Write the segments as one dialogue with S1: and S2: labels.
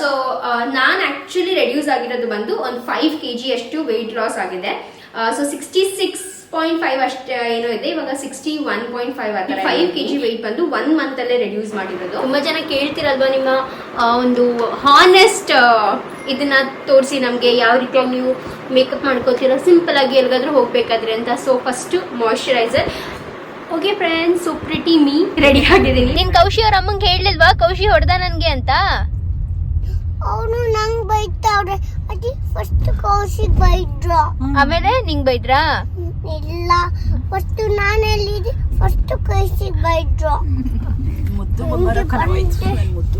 S1: So ನಾನು actually reduce ಆಗಿರೋದು ಬಂದು ಒಂದು ಫೈವ್ ಕೆ ಜಿ ಅಷ್ಟು ವೆಯ್ಟ್ ಲಾಸ್ ಆಗಿದೆ. So sixty six point five ಅಷ್ಟೇ ಏನೋ ಇದೆ ಇವಾಗ ಸಿಕ್ಸ್ಟಿ ಒನ್ ಪಾಯಿಂಟ್ ಫೈವ್ ಆಗಿದೆ ಫೈವ್ ಕೆ ಜಿ ವೆಯ್ಟ್ ಬಂದು ಒನ್ ಮಂತಲ್ಲೇ ರೆಡ್ಯೂಸ್ ಮಾಡಿರೋದು. ತುಂಬ ಜನ ಕೇಳ್ತಿರಲ್ವಾ ನಿಮ್ಮ ಒಂದು ಹಾನೆಸ್ಟ್ ಇದನ್ನ ತೋರಿಸಿ ನಮಗೆ ಯಾವ ರೀತಿಯಾಗಿ ನೀವು ಮೇಕಪ್ ಮಾಡ್ಕೋತೀರೋ? ಸಿಂಪಲ್ ಆಗಿ ಎಲ್ಲಿಗಾದ್ರೂ ಹೋಗ್ಬೇಕಾದ್ರೆ ಅಂತ. So first moisturiser okay friends so pretty me ready ಆಗಿದ್ದೀನಿ.
S2: ನೀನು ಕೌಶಿ ಅವ್ರ ಅಮ್ಮಂಗೆ ಹೇಳಲಿಲ್ವಾ? ಕೌಶಿ ಹೊಡೆದ ನನಗೆ ಅಂತ?
S3: ಅವನು ನಂಗ್ ಬೈತಾವ್ರೆ ಅದಿ ಫಸ್ಟ್ ಕೌಶಿಕ್ ಬೈದ್ರ.
S2: ಆಮೇಲೆ ನಿಂಗ್ ಬೈದ್ರಾ?
S3: ಇಲ್ಲ ಫಸ್ಟ್ ನಾನು ಎಲ್ಲಿದ್ದೆ ಫಸ್ಟ್ ಕೌಶಿಕ್ ಬೈದ್ರ.
S4: ಮುದ್ದು ಬಂಗಾರ ಕರವಾಯ್ತು ನನ್ ಮುದ್ದು.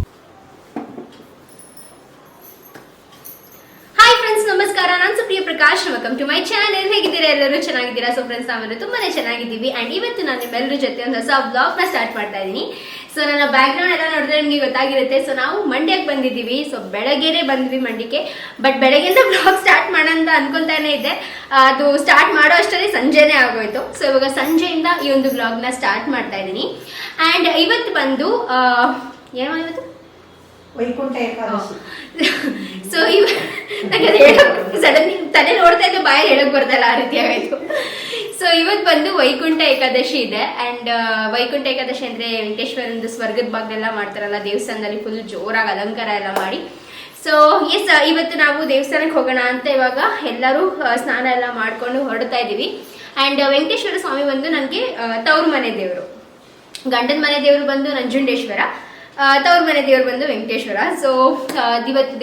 S1: ಹಾಯ್ ಫ್ರೆಂಡ್ಸ್ ನಮಸ್ಕಾರ. ನಾನು Supriya Prakash. Welcome to my channel ಹೇಗಿದ್ದೀರಾ? ಎಲ್ಲರೂ ಚೆನ್ನಾಗಿದ್ದೀರಾ? ಸೊ ಫ್ರೆಂಡ್ಸ್ ನಾವೆಲ್ಲ ತುಂಬಾನೇ ಚೆನ್ನಾಗಿದ್ದೀವಿ. ಅಂಡ್ ಇವತ್ತು ನಾನು ನಿಮ್ಮೆಲ್ಲರ ಜೊತೆ ಒಂದು ಹೊಸ ಬ್ಲಾಗ್ನ ಸ್ಟಾರ್ಟ್ ಮಾಡ್ತಾ ಇದ್ದೀನಿ. ಸೊ ನನ್ನ ಬ್ಯಾಕ್ ಗ್ರೌಂಡ್ ಎಲ್ಲ ನೋಡಿದ್ರೆ ನಿಮಗೆ ಗೊತ್ತಾಗಿರುತ್ತೆ. ಸೊ ನಾವು ಮಂಡ್ಯಕ್ಕೆ ಬಂದಿದ್ದೀವಿ. ಸೊ ಬೆಳಗ್ಗೆನೆ ಬಂದ್ವಿ ಮಂಡ್ಯಕ್ಕೆ. ಬಟ್ ಬೆಳಗ್ಗೆಯಿಂದ ಬ್ಲಾಗ್ ಸ್ಟಾರ್ಟ್ ಮಾಡೋಣ ಅನ್ಕೊಂತಾನೆ ಇದ್ದೆ. ಅದು ಸ್ಟಾರ್ಟ್ ಮಾಡೋ ಅಷ್ಟರಲ್ಲಿ ಸಂಜೆನೆ ಆಗೋಯ್ತು. ಸೊ ಇವಾಗ ಸಂಜೆಯಿಂದ ಈ ಒಂದು ಬ್ಲಾಗ್ನ ಸ್ಟಾರ್ಟ್ ಮಾಡ್ತಾ ಇದ್ದೀನಿ. ಅಂಡ್ ಇವತ್ತು ಬಂದು ಏನೋ ಇವತ್ತು?
S4: ವೈಕುಂಠ ಏಕಾದಶಿ.
S1: ಸೊ ಇವ ನನಗೆ ಹೇಳಕ್ ತಲೆ ನೋಡ್ತಾ ಇದ್ದೆ ಬಾಯಲ್ಲಿ ಹೇಳಕ್ ಬರ್ತಲ್ಲ ಆ ರೀತಿ ಆಗಾಯ್ತು. ಸೊ ಇವತ್ತು ಬಂದು ವೈಕುಂಠ ಏಕಾದಶಿ ಇದೆ. ಅಂಡ್ ವೈಕುಂಠ ಏಕಾದಶಿ ಅಂದ್ರೆ ವೆಂಕಟೇಶ್ವರಂದು ಸ್ವರ್ಗದ ಭಾಗದೆಲ್ಲ ಮಾಡ್ತಾರಲ್ಲ, ದೇವಸ್ಥಾನದಲ್ಲಿ ಫುಲ್ ಜೋರಾಗಿ ಅಲಂಕಾರ ಎಲ್ಲ ಮಾಡಿ. ಸೊ ಎಸ್ ಇವತ್ತು ನಾವು ದೇವಸ್ಥಾನಕ್ಕೆ ಹೋಗೋಣ ಅಂತ ಇವಾಗ ಎಲ್ಲರೂ ಸ್ನಾನ ಎಲ್ಲ ಮಾಡ್ಕೊಂಡು ಹೊರಡ್ತಾ ಇದೀವಿ. ಅಂಡ್ ವೆಂಕಟೇಶ್ವರ ಸ್ವಾಮಿ ಬಂದು ನನಗೆ ತವ್ರ ಮನೆ ದೇವರು. ಗಂಡನ ಮನೆ ದೇವರು ಬಂದು ನಂಜುಂಡೇಶ್ವರ. ತವ್ರ ಮನೆ ದೇವರು ಬಂದು ವೆಂಕಟೇಶ್ವರ. ಸೊ ಇವತ್ತು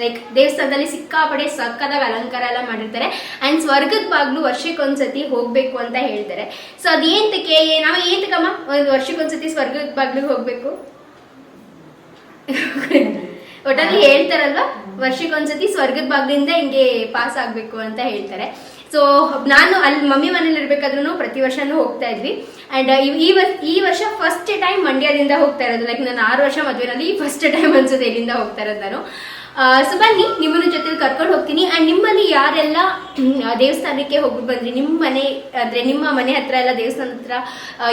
S1: ಲೈಕ್ ದೇವಸ್ಥಾನದಲ್ಲಿ ಸಿಕ್ಕಾಪಡೆ ಸಕ್ಕದಾಗ ಅಲಂಕಾರ ಎಲ್ಲ ಮಾಡಿರ್ತಾರೆ. ಅಂಡ್ ಸ್ವರ್ಗದ ಬಾಗ್ಲು ವರ್ಷಕ್ಕೊಂದ್ಸತಿ ಹೋಗ್ಬೇಕು ಅಂತ ಹೇಳ್ತಾರೆ. ಸೊ ಅದೇಂತಕ್ಕೆ ನಾವು ಏಂತಕಮ್ಮ? ಒಂದು ವರ್ಷಕ್ಕೊಂದ್ಸತಿ ಸ್ವರ್ಗದ ಬಾಗ್ಲಿಗೆ ಹೋಗ್ಬೇಕು? ಒಟ್ಟಲ್ಲಿ ಹೇಳ್ತಾರಲ್ವಾ? ವರ್ಷಕ್ಕೊಂದ್ಸತಿ ಸ್ವರ್ಗದ ಬಾಗ್ಲಿಂದ ಹಿಂಗೆ ಪಾಸ್ ಆಗ್ಬೇಕು ಅಂತ ಹೇಳ್ತಾರೆ. ಸೊ ನಾನು ಅಲ್ಲಿ ಮಮ್ಮಿ ಮನೇಲಿ ಇರ್ಬೇಕಾದ್ರೂ ಪ್ರತಿ ವರ್ಷನೂ ಹೋಗ್ತಾ ಇದ್ವಿ. ಅಂಡ್ ಈ ವರ್ಷ ಈ ವರ್ಷ ಫಸ್ಟ್ ಟೈಮ್ ಮಂಡ್ಯದಿಂದ ಹೋಗ್ತಾ ಇರೋದು. ಲೈಕ್ ನಾನು ಆರು ವರ್ಷ ಮದುವೆನಲ್ಲಿ ಫಸ್ಟ್ ಟೈಮ್ ಅನ್ಸುತ್ತೆ ಇಲ್ಲಿಂದ ಹೋಗ್ತಾ ಇರೋದು ನಾನು. ಸೊ ಬನ್ನಿ, ನಿಮ್ಮನ್ನ ಜೊತೆ ಕರ್ಕೊಂಡು ಹೋಗ್ತೀನಿ. ಅಂಡ್ ನಿಮ್ಮಲ್ಲಿ ಯಾರೆಲ್ಲ ದೇವಸ್ಥಾನಕ್ಕೆ ಹೋಗಿ ಬಂದ್ರಿ? ನಿಮ್ಮ ಮನೆ, ಅಂದ್ರೆ ನಿಮ್ಮ ಮನೆ ಹತ್ರ ಎಲ್ಲ ದೇವಸ್ಥಾನ ಹತ್ರ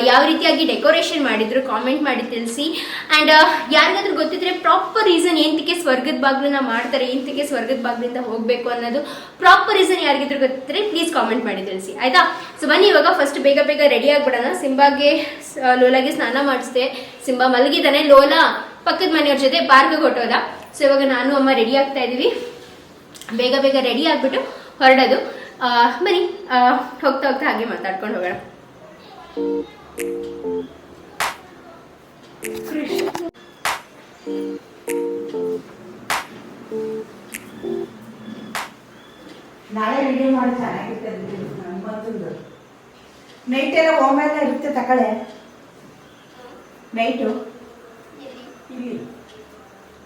S1: ಯಾವ ರೀತಿಯಾಗಿ ಡೆಕೋರೇಷನ್ ಮಾಡಿದ್ರು ಕಾಮೆಂಟ್ ಮಾಡಿ ತಿಳಿಸಿ. ಅಂಡ್ ಯಾರಿಗಾದ್ರೂ ಗೊತ್ತಿದ್ರೆ ಪ್ರಾಪರ್ ರೀಸನ್ ಏನ್ತಿಕೆ ಸ್ವರ್ಗದ ಬಾಗ್ಲನ್ನ ಮಾಡ್ತಾರೆ ಏನ್ತಿಕೆ ಸ್ವರ್ಗದ ಬಾಗ್ಲಿಂದ ಹೋಗ್ಬೇಕು ಅನ್ನೋದು ಪ್ರಾಪರ್ ರೀಸನ್ ಯಾರಿಗಿದ್ರು ಗೊತ್ತಿದ್ರೆ ಪ್ಲೀಸ್ ಕಾಮೆಂಟ್ ಮಾಡಿ ತಿಳಿಸಿ. ಆಯ್ತಾ? ಸೊ ಬನ್ನಿ, ಇವಾಗ ಫಸ್ಟ್ ಬೇಗ ಬೇಗ ರೆಡಿ ಆಗ್ಬಿಡೋಣ. ಸಿಂಬಾಗೆ ಲೋಲಾಗೆ ಸ್ನಾನ ಮಾಡಿಸ್ದೆ. ಸಿಂಬಾ ಮಲಗಿದ್ದಾನೆ. ಲೋಲಾ, ಪಕ್ಕದ ಮನೆಯವ್ರ ಜೊತೆ ಪಾರ್ಕ್ಗೆ ಹೊಟ್ಟೋದ ಸೊ ಇವಾಗ ನಾನು ಅಮ್ಮ ರೆಡಿ ಆಗ್ತಾ ಇದೀವಿ ಬೇಗ ಬೇಗ ರೆಡಿ ಆಗ್ಬಿಟ್ಟು ಹೊರಡೋದು. ಬನ್ನಿ. ಹೋಗ್ತಾ ಹೋಗ್ತಾ ಹಾಗೆ ಮಾತಾಡ್ಕೊಂಡು ಹೋಗೋಣ.
S4: ನಾಳೆ ವಿಡಿಯೋ ಮಾಡಿ ಚೆನ್ನಾಗಿರುತ್ತೆ ಬಂದು ನೈಟ್ ಎಲ್ಲ ಇರುತ್ತೆ ತಕಳೆ? ನೈಟು ಇಲ್ಲಿ.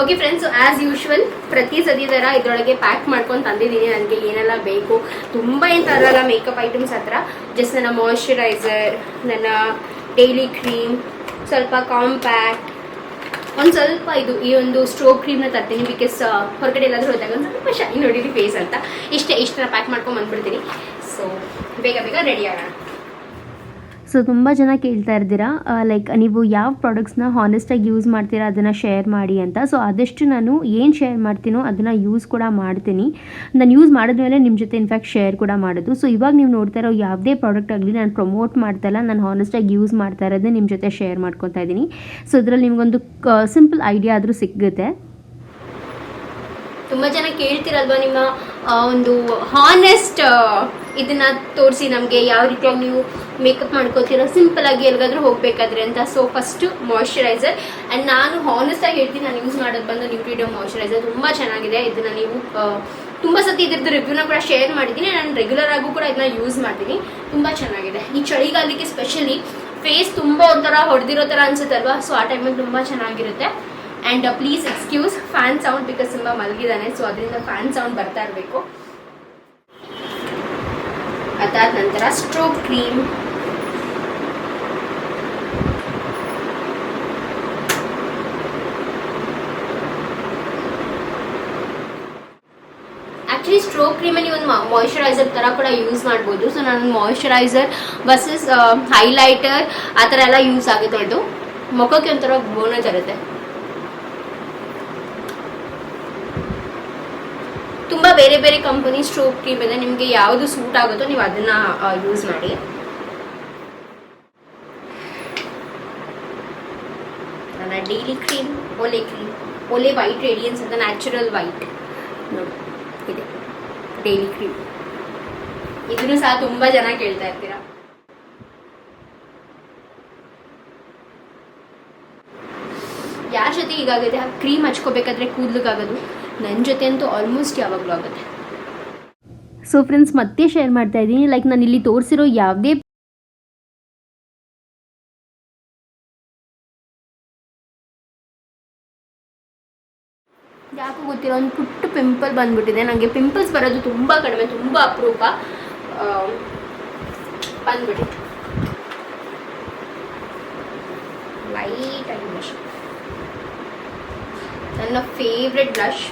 S1: ಓಕೆ ಫ್ರೆಂಡ್ಸ್ ಆಸ್ ಯೂಶುವಲ್ ಪ್ರತಿ ಸತಿ ಥರ ಇದರೊಳಗೆ ಪ್ಯಾಕ್ ಮಾಡ್ಕೊಂಡು ತಂದಿದ್ದೀನಿ. ನನಗೆ ಏನೆಲ್ಲ ಬೇಕು, ತುಂಬ ಏನು ತರಲ್ಲ ಮೇಕಪ್ ಐಟಮ್ಸ್ ಹತ್ರ. ಜಸ್ಟ್ ನನ್ನ ಮಾಯಶ್ಚರೈಸರ್ ನನ್ನ ಡೈಲಿ ಕ್ರೀಮ್ ಸ್ವಲ್ಪ ಕಾಂಪ್ಯಾಕ್ಟ್ ಒಂದು ಸ್ವಲ್ಪ ಇದು, ಈ ಒಂದು ಸ್ಟ್ರೋ ಕ್ರೀಮ್ನ ತರ್ತೀನಿ ಬಿಕಾಸ್ ಹೊರಗಡೆ ಎಲ್ಲಾದರೂ ಹೋದಾಗ ಒಂದು ಸ್ವಲ್ಪ ಶೈನ್ ನೋಡಿರಿ ಫೇಸ್ ಅಂತ. ಇಷ್ಟೇ, ಇಷ್ಟನ್ನ ಪ್ಯಾಕ್ ಮಾಡ್ಕೊಂಡು ಬಂದ್ಬಿಡ್ತೀನಿ. ಸೊ ಬೇಗ ಬೇಗ ರೆಡಿ ಆಗೋಣ.
S5: ಸೊ ತುಂಬ ಜನ ಕೇಳ್ತಾ ಇರ್ತೀರಾ? ಲೈಕ್ ನೀವು ಯಾವ ಪ್ರಾಡಕ್ಟ್ಸ್ನ ಹಾನೆಸ್ಟಾಗಿ ಯೂಸ್ ಮಾಡ್ತೀರಾ? ಅದನ್ನು ಶೇರ್ ಮಾಡಿ ಅಂತ. ಸೊ ಆದಷ್ಟು ನಾನು ಏನು ಶೇರ್ ಮಾಡ್ತೀನೋ ಅದನ್ನು ಯೂಸ್ ಕೂಡ ಮಾಡ್ತೀನಿ. ನಾನು ಯೂಸ್ ಮಾಡಿದ್ಮೇಲೆ ನಿಮ್ಮ ಜೊತೆ ಇನ್ಫ್ಯಾಕ್ಟ್ ಶೇರ್ ಕೂಡ ಮಾಡೋದು. ಸೊ ಇವಾಗ ನೀವು ನೋಡ್ತಾ ಇರೋ ಯಾವುದೇ ಪ್ರಾಡಕ್ಟ್ ಆಗಲಿ ನಾನು ಪ್ರಮೋಟ್ ಮಾಡ್ತಾ ಇಲ್ಲ ನಾನು ಹಾನೆಸ್ಟಾಗಿ ಯೂಸ್ ಮಾಡ್ತಾ ಇರೋದೇ ನಿಮ್ಮ ಜೊತೆ ಶೇರ್ ಮಾಡ್ಕೊತಾ ಇದ್ದೀನಿ. ಸೊ ಇದರಲ್ಲಿ ನಿಮಗೊಂದು ಸಿಂಪಲ್ ಐಡಿಯಾ ಆದರೂ ಸಿಗುತ್ತೆ
S1: ತುಂಬ ಜನ ಕೇಳ್ತಿರಲ್ವಾ ನಿಮ್ಮ ಒಂದು ಹಾನೆಸ್ಟ್ ಇದನ್ನ ತೋರಿಸಿ ನಮಗೆ ಯಾವ ರೀತಿಯಾಗಿ ನೀವು ಮೇಕಪ್ ಮಾಡ್ಕೋತೀರೋ ಸಿಂಪಲ್ ಆಗಿ ಎಲ್ಲಿಗಾದ್ರೂ ಹೋಗ್ಬೇಕಾದ್ರೆ ಅಂತ. ಸೊ ಫಸ್ಟ್ ಮಾಯಶ್ಚರೈಸರ್ ಆ್ಯಂಡ್ ನಾನು ಹಾನೆಸ್ಟ್ ಆಗಿ ಹೇಳ್ತೀನಿ, ನಾನು ಯೂಸ್ ಮಾಡೋದು ಬಂದು ನ್ಯೂಟ್ರಿಡೋ ಮಾಯಶ್ಚರೈಸರ್ ತುಂಬ ಚೆನ್ನಾಗಿದೆ. ಇದನ್ನ ನೀವು ತುಂಬ ಸತಿ ಇದ್ರದ್ದು ರಿವ್ಯೂನ ಕೂಡ ಶೇರ್ ಮಾಡಿದ್ದೀನಿ. ನಾನು ರೆಗ್ಯುಲರ್ ಆಗೂ ಕೂಡ ಇದನ್ನ ಯೂಸ್ ಮಾಡ್ತೀನಿ. ತುಂಬ ಚೆನ್ನಾಗಿದೆ. ಈ ಚಳಿಗಾಲಕ್ಕೆ ಸ್ಪೆಷಲಿ ಫೇಸ್ ತುಂಬ ಒಂಥರ ಹೊಡೆದಿರೋ ಥರ ಅನ್ಸುತ್ತಲ್ವಾ? ಸೊ ಆ ಟೈಮಲ್ಲಿ ತುಂಬ ಚೆನ್ನಾಗಿರುತ್ತೆ.
S6: And please excuse fan sound because ತುಂಬ ಮಲಗಿದ್ದಾನೆ ಸೊ ಅದರಿಂದ ಫ್ಯಾನ್ ಸೌಂಡ್ ಬರ್ತಾ ಇರಬೇಕು. ಅದಾದ ನಂತರ ಸ್ಟ್ರೋಕ್ ಕ್ರೀಮ್ ಆ್ಯಕ್ಚುಲಿ ಸ್ಟ್ರೋಕ್ ಕ್ರೀಮಲ್ಲಿ ಒಂದು ಮಾಯಿಶ್ಚರೈಸರ್ ಥರ ಕೂಡ ಯೂಸ್ ಮಾಡ್ಬೋದು. ಸೊ ನಾನು ಮಾಯಿಶ್ಚರೈಸರ್ ವರ್ಸಸ್ ಹೈಲೈಟರ್ ಆ ಥರ ಎಲ್ಲ ಯೂಸ್ ಆಗುತ್ತೆ. ಅದು ಮುಖಕ್ಕೆ ಒಂಥರ ಬೋನ ತರುತ್ತೆ ತುಂಬ ಬೇರೆ ಬೇರೆ ಕಂಪನಿ ಸ್ಟ್ರೋಕ್ ಕ್ರೀಮ್ ಇದೆ ನಿಮಗೆ ಯಾವುದು ಸೂಟ್ ಆಗುತ್ತೋ ನೀವು ಅದನ್ನ ಯೂಸ್ ಮಾಡಿ. ನನ್ನ daily cream Olay cream Olay white radiance ಅಂತ ನ್ಯಾಚುರಲ್ ವೈಟ್ ಇದೆ. ಡೈಲಿ ಕ್ರೀಮ್ ಇದನ್ನು ಸಹ ತುಂಬಾ ಜನ ಕೇಳ್ತಾ ಇರ್ತೀರಾ. ಯಾರ ಜೊತೆ ಈಗಾಗುತ್ತೆ ಆ ಕ್ರೀಮ್ ಹಚ್ಕೋಬೇಕಾದ್ರೆ ಕೂದ್ಲಿಗಾಗೋದು? ನನ್ನ ಜೊತೆ ಅಂತೂ ಆಲ್ಮೋಸ್ಟ್ ಯಾವಾಗಲೂ ಆಗುತ್ತೆ.
S1: ಸೊ ಫ್ರೆಂಡ್ಸ್ ಮತ್ತೆ ಶೇರ್ ಮಾಡ್ತಾ ಇದ್ದೀನಿ. ಲೈಕ್ ನಾನು ಇಲ್ಲಿ ತೋರಿಸಿರೋ ಯಾವುದೇ
S6: ಯಾಕೋ ಗೊತ್ತಿರೋ ಒಂದು ಪುಟ್ಟ ಪಿಂಪಲ್ ಬಂದ್ಬಿಟ್ಟಿದೆ. ನನಗೆ ಪಿಂಪಲ್ಸ್ ಬರೋದು ತುಂಬ ಕಡಿಮೆ ತುಂಬ ಅಪರೂಪ. ಬಂದ್ಬಿಟ್ಟಿದೆ. ಲೈಟ್ ಆಗಿ ಬ್ಲಷ್ ನನ್ನ ಫೇವ್ರೆಟ್ ಬ್ಲಷ್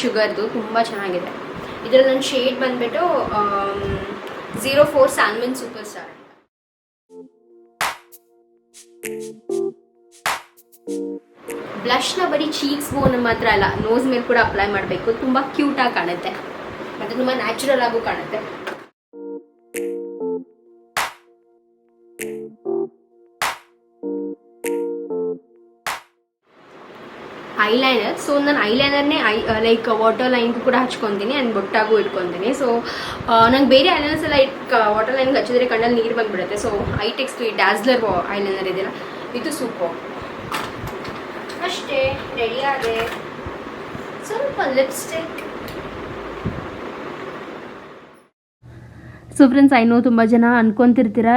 S6: ಶುಗರ್ದು ತುಂಬ ಚೆನ್ನಾಗಿದೆ. ಇದರಲ್ಲಿ ನನ್ನ ಶೇಡ್ ಬಂದ್ಬಿಟ್ಟು zero four salmon super star ಬ್ಲಷ್ನ ಬರೀ ಚೀಕ್ಸ್ ಬೋನ್ ಮಾತ್ರ ಅಲ್ಲ ನೋಸ್ ಮೇಲೆ ಕೂಡ ಅಪ್ಲೈ ಮಾಡಬೇಕು. ತುಂಬ ಕ್ಯೂಟಾಗಿ ಕಾಣುತ್ತೆ. ಮತ್ತು ತುಂಬ ನ್ಯಾಚುರಲ್ ಆಗೂ ಕಾಣುತ್ತೆ. ಐಲೈನರ್ ಸೊ ನಾನು ಐಲೈನರ್ನೇ ಐ ಲೈಕ್ ವಾಟರ್ ಲೈನ್ಗೂ ಕೂಡ ಹಚ್ಕೊತೀನಿ ಆ್ಯಂಡ್ ಬೊಟ್ಟಾಗೂ ಇಟ್ಕೊತೀನಿ. ಸೊ ನಂಗೆ ಬೇರೆ ಐಲೈನರ್ಸ್ ಎಲ್ಲ ಇಟ್ ವಾಟರ್ ಲೈನ್ಗೆ ಹಚ್ಚಿದ್ರೆ ಕಣ್ಣಲ್ಲಿ ನೀರು ಬಂದುಬಿಡುತ್ತೆ. ಸೊ ಐ ಟೆಕ್ಸ್ ಈ ಡ್ಯಾಸ್ಲರ್ ಐಲೈನರ್ ಇದೆಯಲ್ಲ ಇದು ಸೂಪರ್ ಅಷ್ಟೇ ರೆಡಿ ಆಗಿದೆ ಸ್ವಲ್ಪ lipstick
S1: so friends I know ತುಂಬ ಜನ ಅನ್ಕೊಂತಿರ್ತೀರ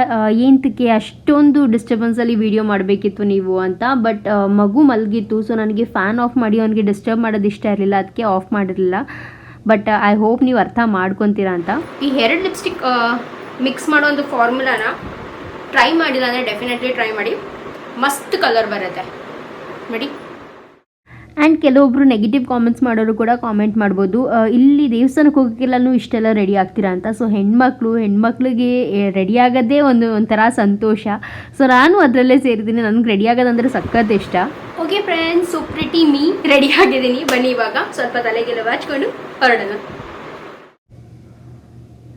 S1: ಏನಕ್ಕೆ ಅಷ್ಟೊಂದು ಡಿಸ್ಟರ್ಬೆನ್ಸಲ್ಲಿ ವಿಡಿಯೋ ಮಾಡಬೇಕಿತ್ತು ನೀವು ಅಂತ ಬಟ್ ಮಗು ಮಲಗಿತ್ತು ಸೊ ನನಗೆ ಫ್ಯಾನ್ ಆಫ್ ಮಾಡಿ ಅವನಿಗೆ ಡಿಸ್ಟರ್ಬ್ ಮಾಡೋದು ಇಷ್ಟ ಇರಲಿಲ್ಲ ಅದಕ್ಕೆ ಆಫ್ ಮಾಡಿರಲಿಲ್ಲ. ಬಟ್ ಐ ಹೋಪ್ ನೀವು ಅರ್ಥ ಮಾಡ್ಕೊತೀರಾ ಅಂತ.
S6: ಈ ಎರಡು ಲಿಪ್ಸ್ಟಿಕ್ ಮಿಕ್ಸ್ ಮಾಡೋ ಒಂದು ಫಾರ್ಮುಲಾನ ಟ್ರೈ ಮಾಡಿಲ್ಲ ಅಂದರೆ ಡೆಫಿನೆಟ್ಲಿ ಟ್ರೈ ಮಾಡಿ. ಮಸ್ತ್ ಕಲರ್ ಬರುತ್ತೆ. ನೋಡಿ
S1: ಆ್ಯಂಡ್ ಕೆಲವೊಬ್ರು ನೆಗೆಟಿವ್ ಕಾಮೆಂಟ್ಸ್ ಮಾಡೋರು ಕೂಡ ಕಾಮೆಂಟ್ ಮಾಡ್ಬೋದು. ಇಲ್ಲಿ ದೇವಸ್ಥಾನಕ್ಕೆ ಹೋಗೋಕ್ಕೆಲ್ಲೂ ಇಷ್ಟೆಲ್ಲ ರೆಡಿ ಆಗ್ತೀರಾ ಅಂತ? ಸೊ ಹೆಣ್ಮಕ್ಳು ಹೆಣ್ಮಕ್ಳಿಗೆ ರೆಡಿ ಆಗೋದೇ ಒಂದು ಒಂಥರ ಸಂತೋಷ. ಸೊ ನಾನು ಅದರಲ್ಲೇ ಸೇರಿದ್ದೀನಿ. ನನಗೆ ರೆಡಿ ಆಗೋದಂದ್ರೆ ಸಖತ್ ಇಷ್ಟ.
S6: Okay friends so pretty me ready ಆಗಿದ್ದೀನಿ. ಬನ್ನಿ ಇವಾಗ. ಸ್ವಲ್ಪ ತಲೆಗೆಲ್ಲ ಬಾಚ್ಕೊಂಡು ಹೊರಡೋಣ.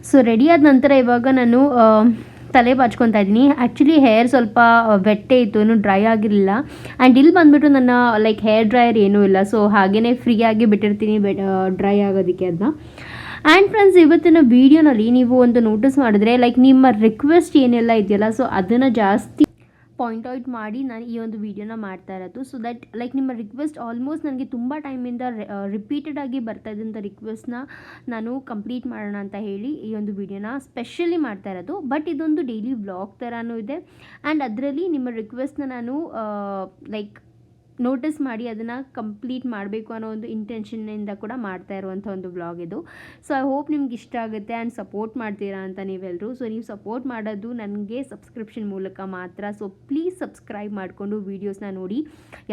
S1: ಸೊ ರೆಡಿ ಆದ ನಂತರ ಇವಾಗ ನಾನು ತಲೆ ಬಾಚ್ಕೊತಾ ಇದ್ದೀನಿ. ಆ್ಯಕ್ಚುಲಿ ಹೇರ್ ಸ್ವಲ್ಪ ವೆಟ್ಟೆ ಇತ್ತು ಏನು ಡ್ರೈ ಆಗಿರಲಿಲ್ಲ. ಆ್ಯಂಡ್ ಇಲ್ಲಿ ಬಂದುಬಿಟ್ಟು ನನ್ನ ಲೈಕ್ ಹೇರ್ ಡ್ರೈಯರ್ ಏನೂ ಇಲ್ಲ. ಸೊ ಹಾಗೇ ಫ್ರೀಯಾಗಿ ಬಿಟ್ಟಿರ್ತೀನಿ ಡ್ರೈ ಆಗೋದಕ್ಕೆ ಅದನ್ನ ಆ್ಯಂಡ್ ಫ್ರೆಂಡ್ಸ್ ಇವತ್ತಿನ ವೀಡಿಯೋನಲ್ಲಿ ನೀವು ಒಂದು ನೋಟಿಸ್ ಮಾಡಿದ್ರೆ ಲೈಕ್ ನಿಮ್ಮ ರಿಕ್ವೆಸ್ಟ್ ಏನೆಲ್ಲ ಇದೆಯಲ್ಲ ಸೊ ಅದನ್ನು ಜಾಸ್ತಿ ಪಾಯಿಂಟ್ ಔಟ್ ಮಾಡಿ ನಾನು ಈ ಒಂದು ವಿಡಿಯೋನ ಮಾಡ್ತಾ ಇರೋದು. ಸೊ ದಟ್ ಲೈಕ್ ನಿಮ್ಮ ರಿಕ್ವೆಸ್ಟ್ ಆಲ್ಮೋಸ್ಟ್ ನನಗೆ ತುಂಬ ಟೈಮಿಂದ ರಿಪೀಟೆಡ್ ಆಗಿ ಬರ್ತಾ ಇದ್ದಂಥ ರಿಕ್ವೆಸ್ಟ್ನ ನಾನು ಕಂಪ್ಲೀಟ್ ಮಾಡೋಣ ಅಂತ ಹೇಳಿ ಈ ಒಂದು ವಿಡಿಯೋನ ಸ್ಪೆಷಲಿ ಮಾಡ್ತಾ ಇರೋದು. ಬಟ್ ಇದೊಂದು ಡೈಲಿ ವ್ಲಾಗ್ ಥರನೂ ಇದೆ. ಆ್ಯಂಡ್ ಅದರಲ್ಲಿ ನಿಮ್ಮ ರಿಕ್ವೆಸ್ಟ್ನ ನಾನು ಲೈಕ್ ನೋಟಿಸ್ ಮಾಡಿ ಅದನ್ನು ಕಂಪ್ಲೀಟ್ ಮಾಡಬೇಕು ಅನ್ನೋ ಒಂದು ಇಂಟೆನ್ಷನ್ನಿಂದ ಕೂಡ ಮಾಡ್ತಾ ಇರುವಂಥ ಒಂದು ಬ್ಲಾಗ್ ಇದು. ಸೊ ಐ ಹೋಪ್ ನಿಮ್ಗೆ ಇಷ್ಟ ಆಗುತ್ತೆ ಆ್ಯಂಡ್ ಸಪೋರ್ಟ್ ಮಾಡ್ತೀರಾ ಅಂತ ನೀವೆಲ್ಲರೂ ಸೊ ನೀವು ಸಪೋರ್ಟ್ ಮಾಡೋದು ನನಗೆ ಸಬ್ಸ್ಕ್ರಿಪ್ಷನ್ ಮೂಲಕ ಮಾತ್ರ. ಸೊ ಪ್ಲೀಸ್ ಸಬ್ಸ್ಕ್ರೈಬ್ ಮಾಡಿಕೊಂಡು ವೀಡಿಯೋಸ್ನ ನೋಡಿ.